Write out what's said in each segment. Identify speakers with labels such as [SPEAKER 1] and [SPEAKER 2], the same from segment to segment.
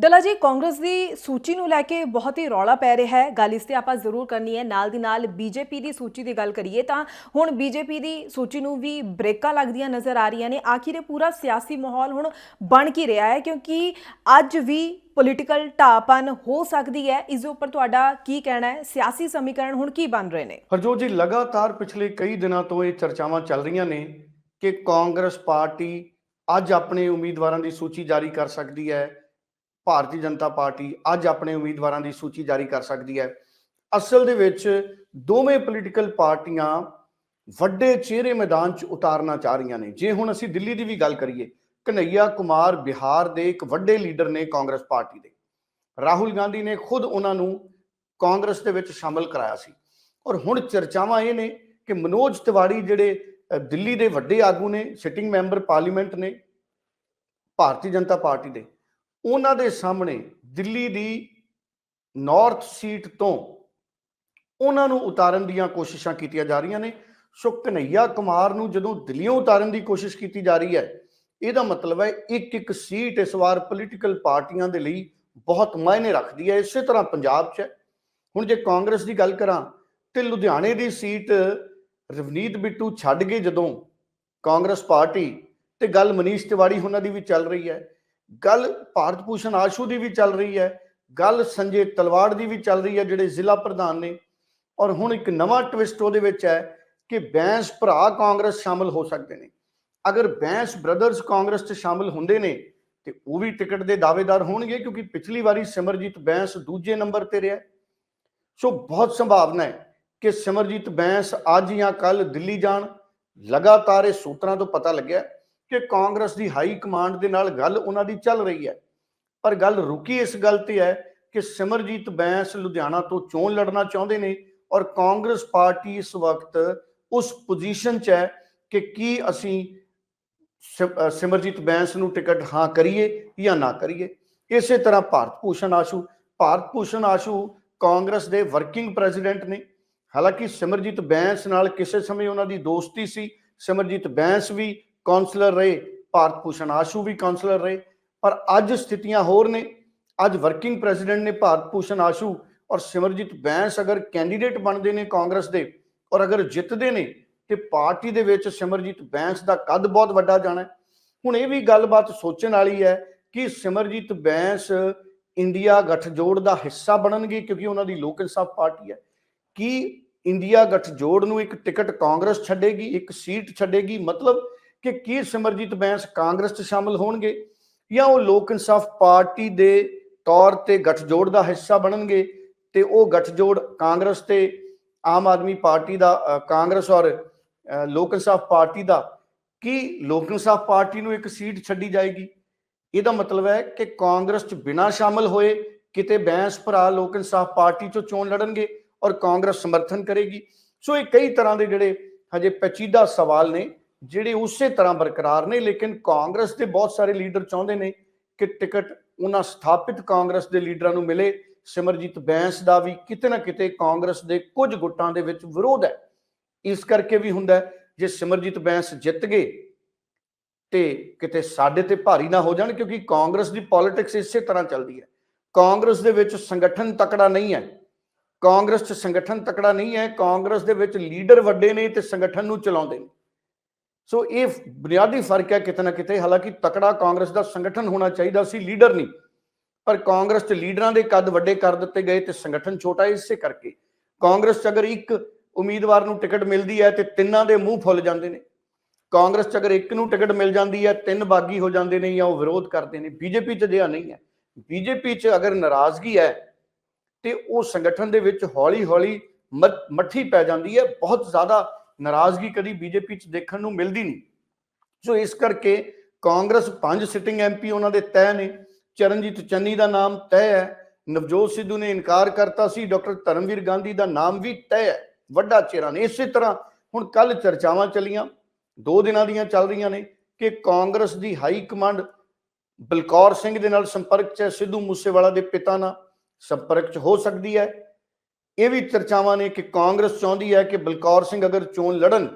[SPEAKER 1] ਡੱਲਾ ਜੀ, ਕਾਂਗਰਸ ਦੀ ਸੂਚੀ ਨੂੰ ਲੈ ਕੇ ਬਹੁਤ ਹੀ ਰੌਲਾ ਪੈ ਰਿਹਾ ਹੈ। ਗੱਲ ਇਸ ਤੇ ਆਪਾਂ ਜ਼ਰੂਰ ਕਰਨੀ ਹੈ। ਨਾਲ ਦੀ ਨਾਲ ਬੀਜੇਪੀ ਦੀ ਸੂਚੀ ਦੀ ਗੱਲ ਕਰੀਏ ਤਾਂ ਹੁਣ ਬੀਜੇਪੀ ਦੀ ਸੂਚੀ ਨੂੰ ਵੀ ਬ੍ਰੇਕਾਂ ਲੱਗਦੀਆਂ ਨਜ਼ਰ ਆ ਰਹੀਆਂ ਨੇ। ਆਖਿਰ ਇਹ ਪੂਰਾ ਸਿਆਸੀ ਮਾਹੌਲ ਹੁਣ ਬਣ ਕੀ ਰਿਹਾ ਹੈ? ਕਿਉਂਕਿ ਅੱਜ ਵੀ ਪੋਲੀਟੀਕਲ ਢਾਪਨ ਹੋ ਸਕਦੀ ਹੈ। ਇਸ ਦੇ ਉੱਪਰ ਤੁਹਾਡਾ ਕੀ ਕਹਿਣਾ ਹੈ? ਸਿਆਸੀ ਸਮੀਕਰਨ ਹੁਣ ਕੀ ਬਣ ਰਹੇ ਨੇ?
[SPEAKER 2] ਹਰਜੋਤ ਜੀ, ਲਗਾਤਾਰ ਪਿਛਲੇ ਕਈ ਦਿਨਾਂ ਤੋਂ ਇਹ ਚਰਚਾਵਾਂ ਚੱਲ ਰਹੀਆਂ ਨੇ ਕਿ ਕਾਂਗਰਸ ਪਾਰਟੀ ਅੱਜ ਆਪਣੇ ਉਮੀਦਵਾਰਾਂ ਦੀ ਸੂਚੀ ਜਾਰੀ ਕਰ ਸਕਦੀ ਹੈ। ਭਾਰਤੀ ਜਨਤਾ ਪਾਰਟੀ ਅੱਜ ਆਪਣੇ ਉਮੀਦਵਾਰਾਂ ਦੀ ਸੂਚੀ ਜਾਰੀ ਕਰ ਸਕਦੀ ਹੈ। ਅਸਲ ਦੇ ਵਿੱਚ ਦੋਵੇਂ ਪੋਲੀਟੀਕਲ ਪਾਰਟੀਆਂ ਵੱਡੇ ਚਿਹਰੇ ਮੈਦਾਨ 'ਚ ਉਤਾਰਨਾ ਚਾਹ ਰਹੀਆਂ ਨੇ। ਜੇ ਹੁਣ ਅਸੀਂ ਦਿੱਲੀ ਦੀ ਵੀ ਗੱਲ ਕਰੀਏ ਕਨਈਆ ਕੁਮਾਰ ਬਿਹਾਰ ਦੇ ਇੱਕ ਵੱਡੇ ਲੀਡਰ ਨੇ ਕਾਂਗਰਸ ਪਾਰਟੀ ਦੇ। ਰਾਹੁਲ ਗਾਂਧੀ ਨੇ ਖੁਦ ਉਹਨਾਂ ਨੂੰ ਕਾਂਗਰਸ ਦੇ ਵਿੱਚ ਸ਼ਾਮਲ ਕਰਾਇਆ ਸੀ। ਔਰ ਹੁਣ ਚਰਚਾਵਾਂ ਇਹ ਨੇ ਕਿ ਮਨੋਜ ਤਿਵਾੜੀ ਜਿਹੜੇ ਦਿੱਲੀ ਦੇ ਵੱਡੇ ਆਗੂ ਨੇ ਸਿਟਿੰਗ ਮੈਂਬਰ ਪਾਰਲੀਮੈਂਟ ਨੇ, ਭਾਰਤੀ ਜਨਤਾ ਪਾਰਟੀ ਦੇ। ਉਹਨਾਂ ਦੇ ਸਾਹਮਣੇ ਦਿੱਲੀ ਦੀ ਨਾਰਥ ਸੀਟ ਤੋਂ ਉਹਨਾਂ ਨੂੰ ਉਤਾਰਨ ਦੀਆਂ ਕੋਸ਼ਿਸ਼ਾਂ ਕੀਤੀਆਂ ਜਾ ਰਹੀਆਂ ਨੇ। ਸੋ ਕਨਈਆ ਕੁਮਾਰ ਨੂੰ ਜਦੋਂ ਦਿੱਲੀੋਂ ਉਤਾਰਨ ਦੀ ਕੋਸ਼ਿਸ਼ ਕੀਤੀ ਜਾ ਰਹੀ ਹੈ, ਇਹਦਾ ਮਤਲਬ ਹੈ ਇੱਕ ਇੱਕ ਸੀਟ ਇਸ ਵਾਰ ਪੋਲੀਟੀਕਲ ਪਾਰਟੀਆਂ ਦੇ ਲਈ ਬਹੁਤ ਮਾਇਨੇ ਰੱਖਦੀ ਹੈ, ਇਸੇ ਤਰ੍ਹਾਂ ਪੰਜਾਬ 'ਚ ਹੈ। ਹੁਣ ਜੇ ਕਾਂਗਰਸ ਦੀ ਗੱਲ ਕਰਾਂ ਤੇ ਲੁਧਿਆਣੇ ਦੀ ਸੀਟ ਰਵਨੀਤ ਬਿੱਟੂ ਛੱਡ ਗਏ ਜਦੋਂ ਕਾਂਗਰਸ ਪਾਰਟੀ ਤੇ ਗੱਲ ਮਨੀਸ਼ ਤਿਵਾੜੀ ਉਹਨਾਂ ਦੀ ਵੀ ਚੱਲ ਰਹੀ ਹੈ। ਗੱਲ ਭਾਰਤ ਭੂਸ਼ਣ ਆਸ਼ੂ ਦੀ ਵੀ ਚੱਲ ਰਹੀ ਹੈ, ਗੱਲ ਸੰਜੇ ਤਲਵਾੜ ਦੀ ਵੀ ਚੱਲ ਰਹੀ ਹੈ, ਜਿਹੜੇ ਜ਼ਿਲ੍ਹਾ ਪ੍ਰਧਾਨ ਨੇ। ਔਰ ਹੁਣ ਇੱਕ ਨਵਾਂ ਟਵਿਸਟ ਉਹਦੇ ਵਿੱਚ ਹੈ ਕਿ ਬੈਂਸ ਭਰਾ ਕਾਂਗਰਸ ਸ਼ਾਮਲ ਹੋ ਸਕਦੇ ਨੇ। ਅਗਰ ਬੈਂਸ ਬ੍ਰਦਰਸ ਕਾਂਗਰਸ 'ਚ ਸ਼ਾਮਲ ਹੁੰਦੇ ਨੇ, ਤੇ ਉਹ ਵੀ ਟਿਕਟ ਦੇ ਦਾਅਵੇਦਾਰ ਹੋਣਗੇ, ਕਿਉਂਕਿ ਪਿਛਲੀ ਵਾਰੀ ਸਿਮਰਜੀਤ ਬੈਂਸ ਦੂਜੇ ਨੰਬਰ ਤੇ ਰਿਹਾ। ਸੋ ਬਹੁਤ ਸੰਭਾਵਨਾ ਹੈ ਕਿ ਸਿਮਰਜੀਤ ਬੈਂਸ ਅੱਜ ਜਾਂ ਕੱਲ ਦਿੱਲੀ ਜਾਣ। ਲਗਾਤਾਰ ਇਹ ਸੂਤਰਾਂ ਤੋਂ ਪਤਾ ਲੱਗਿਆ। ਕਿ ਕਾਂਗਰਸ ਦੀ ਹਾਈ ਕਮਾਂਡ ਦੇ ਨਾਲ ਗੱਲ ਉਹਨਾਂ ਦੀ ਚੱਲ ਰਹੀ ਹੈ। ਪਰ ਗੱਲ ਰੁਕੀ ਇਸ ਗੱਲ ਤੇ ਹੈ ਕਿ ਸਿਮਰਜੀਤ ਬੈਂਸ ਲੁਧਿਆਣਾ ਤੋਂ ਚੋਣ ਲੜਨਾ ਚਾਹੁੰਦੇ ਨੇ ਔਰ ਕਾਂਗਰਸ ਪਾਰਟੀ ਇਸ ਵਕਤ ਉਸ ਪੋਜੀਸ਼ਨ 'ਚ ਹੈ ਕਿ ਕੀ ਅਸੀਂ ਸਿਮ- ਸਿਮਰਜੀਤ ਬੈਂਸ ਨੂੰ ਟਿਕਟ ਹਾਂ ਕਰੀਏ ਜਾਂ ਨਾ ਕਰੀਏ। ਇਸੇ ਤਰ੍ਹਾਂ ਭਾਰਤ ਭੂਸ਼ਣ ਆਸ਼ੂ, ਭਾਰਤ ਭੂਸ਼ਣ ਆਸ਼ੂ ਕਾਂਗਰਸ ਦੇ ਵਰਕਿੰਗ ਪ੍ਰੈਜ਼ੀਡੈਂਟ ਨੇ। ਹਾਲਾਂਕਿ ਸਿਮਰਜੀਤ ਬੈਂਸ ਨਾਲ ਕਿਸੇ ਸਮੇਂ ਉਹਨਾਂ ਦੀ ਦੋਸਤੀ ਸੀ, ਸਿਮਰਜੀਤ ਬੈਂਸ ਵੀ ਕਾਉਂਸਲਰ ਰਹੇ, ਭਾਰਤ ਭੂਸ਼ਣ ਆਸ਼ੂ ਵੀ ਕਾਉਂਸਲਰ ਰਹੇ, ਪਰ ਅੱਜ ਸਥਿਤੀਆਂ ਹੋਰ ਨੇ। ਅੱਜ ਵਰਕਿੰਗ ਪ੍ਰੈਜ਼ੀਡੈਂਟ ਨੇ ਭਾਰਤ ਭੂਸ਼ਣ ਆਸ਼ੂ ਔਰ ਸਿਮਰਜੀਤ ਬੈਂਸ ਅਗਰ ਕੈਂਡੀਡੇਟ ਬਣਦੇ ਨੇ ਕਾਂਗਰਸ ਦੇ ਔਰ ਅਗਰ ਜਿੱਤਦੇ ਨੇ, ਤੇ ਪਾਰਟੀ ਦੇ ਵਿੱਚ ਸਿਮਰਜੀਤ ਬੈਂਸ ਦਾ ਕੱਦ ਬਹੁਤ ਵੱਡਾ ਜਾਣਾ ਹੁਣ ਇਹ ਵੀ ਗੱਲਬਾਤ ਸੋਚਣ ਵਾਲੀ ਹੈ ਕਿ ਸਿਮਰਜੀਤ ਬੈਂਸ ਇੰਡੀਆ ਗੱਠਜੋੜ ਦਾ ਹਿੱਸਾ ਬਣਨਗੇ ਕਿਉਂਕਿ ਉਹਨਾਂ ਦੀ ਲੋਕ ਇਨਸਾਫ ਪਾਰਟੀ ਹੈ। ਕੀ ਇੰਡੀਆ ਗੱਠਜੋੜ ਨੂੰ ਇੱਕ ਟਿਕਟ ਕਾਂਗਰਸ ਛੱਡੇਗੀ, ਇੱਕ ਸੀਟ ਛੱਡੇਗੀ? ਮਤਲਬ ਕਿ ਕੀ ਸਿਮਰਜੀਤ ਬੈਂਸ ਕਾਂਗਰਸ 'ਚ ਸ਼ਾਮਲ ਹੋਣਗੇ ਜਾਂ ਉਹ ਲੋਕ ਇਨਸਾਫ ਪਾਰਟੀ ਦੇ ਤੌਰ ਤੇ ਗੱਠਜੋੜ ਦਾ ਹਿੱਸਾ ਬਣਨਗੇ ਤੇ ਉਹ ਗੱਠਜੋੜ ਕਾਂਗਰਸ ਤੇ ਆਮ ਆਦਮੀ ਪਾਰਟੀ ਦਾ ਕਾਂਗਰਸ ਔਰ ਲੋਕ ਇਨਸਾਫ ਪਾਰਟੀ ਦਾ, ਕੀ ਲੋਕ ਇਨਸਾਫ ਪਾਰਟੀ ਨੂੰ ਇੱਕ ਸੀਟ ਛੱਡੀ ਜਾਏਗੀ? ਇਹਦਾ ਮਤਲਬ ਹੈ ਕਿ ਕਾਂਗਰਸ 'ਚ ਬਿਨਾਂ ਸ਼ਾਮਲ ਹੋਏ ਕਿਤੇ ਬੈਂਸ ਭਰਾ ਲੋਕ ਇਨਸਾਫ ਪਾਰਟੀ 'ਚੋਂ ਚੋਣ ਲੜਨਗੇ ਔਰ ਕਾਂਗਰਸ ਸਮਰਥਨ ਕਰੇਗੀ। ਸੋ ਇਹ ਕਈ ਤਰ੍ਹਾਂ ਦੇ ਜਿਹੜੇ ਹਜੇ ਪੇਚੀਦਾ ਸਵਾਲ ਨੇ ਜਿਹੜੇ ਉਸੇ ਤਰ੍ਹਾਂ ਬਰਕਰਾਰ ਨੇ, ਲੇਕਿਨ ਕਾਂਗਰਸ ਦੇ ਬਹੁਤ ਸਾਰੇ ਲੀਡਰ ਚਾਹੁੰਦੇ ਨੇ ਕਿ ਟਿਕਟ ਉਹਨਾਂ ਸਥਾਪਿਤ ਕਾਂਗਰਸ ਦੇ ਲੀਡਰਾਂ ਨੂੰ ਮਿਲੇ। ਸਿਮਰਜੀਤ ਬੈਂਸ ਦਾ ਵੀ ਕਿਤੇ ਨਾ ਕਿਤੇ ਕਾਂਗਰਸ ਦੇ ਕੁਝ ਗੁੱਟਾਂ ਦੇ ਵਿੱਚ ਵਿਰੋਧ ਹੈ। ਇਸ ਕਰਕੇ ਵੀ ਹੁੰਦਾ ਜੇ ਸਿਮਰਜੀਤ ਬੈਂਸ ਜਿੱਤ ਗਏ ਤੇ ਕਿਤੇ ਸਾਡੇ ਤੇ ਭਾਰੀ ਨਾ ਹੋ ਜਾਣ, ਕਿਉਂਕਿ ਕਾਂਗਰਸ ਦੀ ਪੋਲਿਟਿਕਸ ਇਸੇ ਤਰ੍ਹਾਂ ਚੱਲਦੀ ਹੈ। ਕਾਂਗਰਸ ਦੇ ਵਿੱਚ ਸੰਗਠਨ ਤਕੜਾ ਨਹੀਂ ਹੈ। ਕਾਂਗਰਸ 'ਚ ਸੰਗਠਨ ਤਕੜਾ ਨਹੀਂ ਹੈ, ਕਾਂਗਰਸ ਦੇ ਵਿੱਚ ਲੀਡਰ ਵੱਡੇ ਨੇ ਤੇ ਸੰਗਠਨ ਨੂੰ ਚਲਾਉਂਦੇ ਨੇ। ਸੋ ਇਹ ਬੁਨਿਆਦੀ ਫ਼ਰਕ ਹੈ ਕਿਤੇ ਨਾ ਕਿਤੇ ਹਾਲਾਂਕਿ ਤਕੜਾ ਕਾਂਗਰਸ ਦਾ ਸੰਗਠਨ ਹੋਣਾ ਚਾਹੀਦਾ ਸੀ ਲੀਡਰ ਨਹੀਂ ਪਰ ਕਾਂਗਰਸ 'ਚ ਲੀਡਰਾਂ ਦੇ ਕੱਦ ਵੱਡੇ ਕਰ ਦਿੱਤੇ ਗਏ ਤੇ ਸੰਗਠਨ ਛੋਟਾ ਹੈ ਇਸੇ ਕਰਕੇ ਕਾਂਗਰਸ 'ਚ ਅਗਰ ਇੱਕ ਉਮੀਦਵਾਰ ਨੂੰ ਟਿਕਟ ਮਿਲਦੀ ਹੈ ਤੇ ਤਿੰਨਾਂ ਦੇ ਮੂੰਹ ਫੁੱਲ ਜਾਂਦੇ ਨੇ ਕਾਂਗਰਸ 'ਚ ਅਗਰ ਇੱਕ ਨੂੰ ਟਿਕਟ ਮਿਲ ਜਾਂਦੀ ਹੈ ਤਿੰਨ ਬਾਗੀ ਹੋ ਜਾਂਦੇ ਨੇ ਜਾਂ ਉਹ ਵਿਰੋਧ ਕਰਦੇ ਨੇ ਬੀਜੇਪੀ 'ਚ ਅਜਿਹਾ ਨਹੀਂ ਹੈ ਬੀਜੇਪੀ 'ਚ ਅਗਰ ਨਾਰਾਜ਼ਗੀ ਹੈ ਤੇ ਉਹ ਸੰਗਠਨ ਦੇ ਵਿੱਚ ਹੌਲੀ-ਹੌਲੀ ਮ- ਮੱਠੀ ਪੈ ਜਾਂਦੀ ਹੈ ਬਹੁਤ ਜ਼ਿਆਦਾ ਨਾਰਾਜ਼ਗੀ ਕਦੀ ਬੀਜੇਪੀ 'ਚ ਦੇਖਣ ਨੂੰ ਮਿਲਦੀ ਨਹੀਂ। ਸੋ ਇਸ ਕਰਕੇ ਕਾਂਗਰਸ ਪੰਜ ਸਿਟਿੰਗ ਐਮਪੀ ਉਹਨਾਂ ਦੇ ਤੈਅ ਨੇ। ਚਰਨਜੀਤ ਚੰਨੀ ਦਾ ਨਾਮ ਤੈਅ ਹੈ। ਨਵਜੋਤ ਸਿੱਧੂ ਨੇ ਇਨਕਾਰ ਕਰਤਾ ਸੀ। ਡਾਕਟਰ ਧਰਮਵੀਰ ਗਾਂਧੀ ਦਾ ਨਾਮ ਵੀ ਤੈਅ ਹੈ। ਵੱਡਾ ਚਿਹਰਾ ਨੇ। ਇਸੇ ਤਰ੍ਹਾਂ ਹੁਣ ਕੱਲ ਚਰਚਾਵਾਂ ਚੱਲੀਆਂ। ਦੋ ਦਿਨਾਂ ਦੀਆਂ ਚੱਲ ਰਹੀਆਂ ਨੇ ਕਿ ਕਾਂਗਰਸ ਦੀ ਹਾਈ ਕਮਾਂਡ ਬਲਕੌਰ ਸਿੰਘ ਦੇ ਨਾਲ ਸੰਪਰਕ 'ਚ ਹੈ। ਸਿੱਧੂ ਮੂਸੇਵਾਲਾ ਦੇ ਪਿਤਾ ਨਾਲ ਸੰਪਰਕ 'ਚ ਹੋ ਸਕਦੀ ਹੈ। ਇਹ ਵੀ ਚਰਚਾਵਾਂ ਨੇ ਕਿ ਕਾਂਗਰਸ ਚਾਹੁੰਦੀ ਹੈ ਕਿ ਬਲਕੌਰ ਸਿੰਘ ਅਗਰ ਚੋਣ ਲੜਨ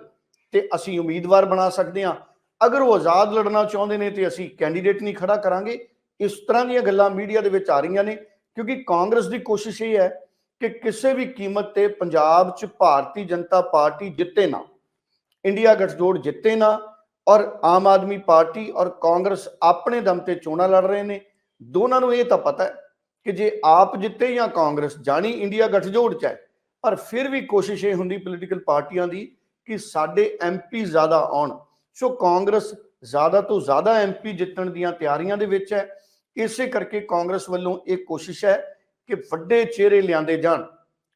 [SPEAKER 2] ਤੇ ਅਸੀਂ ਉਮੀਦਵਾਰ ਬਣਾ ਸਕਦੇ ਹਾਂ। ਅਗਰ ਉਹ ਆਜ਼ਾਦ ਲੜਨਾ ਚਾਹੁੰਦੇ ਨੇ ਤੇ ਅਸੀਂ ਕੈਂਡੀਡੇਟ ਨਹੀਂ ਖੜਾ ਕਰਾਂਗੇ। ਇਸ ਤਰ੍ਹਾਂ ਦੀਆਂ ਗੱਲਾਂ ਮੀਡੀਆ ਦੇ ਵਿੱਚ ਆ ਰਹੀਆਂ ਨੇ, ਕਿਉਂਕਿ ਕਾਂਗਰਸ ਦੀ ਕੋਸ਼ਿਸ਼ ਇਹ ਹੈ ਕਿ ਕਿਸੇ ਵੀ ਕੀਮਤ ਤੇ ਪੰਜਾਬ 'ਚ ਭਾਰਤੀ ਜਨਤਾ ਪਾਰਟੀ ਜਿੱਤੇ ਨਾ। ਇੰਡੀਆ ਗਠਜੋੜ ਜਿੱਤੇ ਨਾ ਔਰ ਆਮ ਆਦਮੀ ਪਾਰਟੀ ਔਰ ਕਾਂਗਰਸ ਆਪਣੇ ਦਮ ਤੇ ਚੋਣਾਂ ਲੜ ਰਹੇ ਨੇ। ਦੋਨਾਂ ਨੂੰ ਇਹ ਤਾਂ ਪਤਾ ਹੈ ਕਿ ਜੇ ਆਪ ਜਿੱਤੇ ਜਾਂ ਕਾਂਗਰਸ, ਜਾਣੀ ਇੰਡੀਆ ਗਠਜੋੜ ਚ ਹੈ। ਪਰ ਫਿਰ ਵੀ ਕੋਸ਼ਿਸ਼ ਇਹ ਹੁੰਦੀ ਪੋਲੀਟੀਕਲ ਪਾਰਟੀਆਂ ਦੀ ਕਿ ਸਾਡੇ ਐਮਪੀ ਜ਼ਿਆਦਾ ਆਉਣ। ਸੋ ਕਾਂਗਰਸ ਜ਼ਿਆਦਾ ਤੋਂ ਜ਼ਿਆਦਾ ਐਮਪੀ ਜਿੱਤਣ ਦੀਆਂ ਤਿਆਰੀਆਂ ਦੇ ਵਿੱਚ ਹੈ। ਇਸੇ ਕਰਕੇ ਕਾਂਗਰਸ ਵੱਲੋਂ ਇਹ ਕੋਸ਼ਿਸ਼ ਹੈ ਕਿ ਵੱਡੇ ਚਿਹਰੇ ਲਿਆਂਦੇ ਜਾਣ।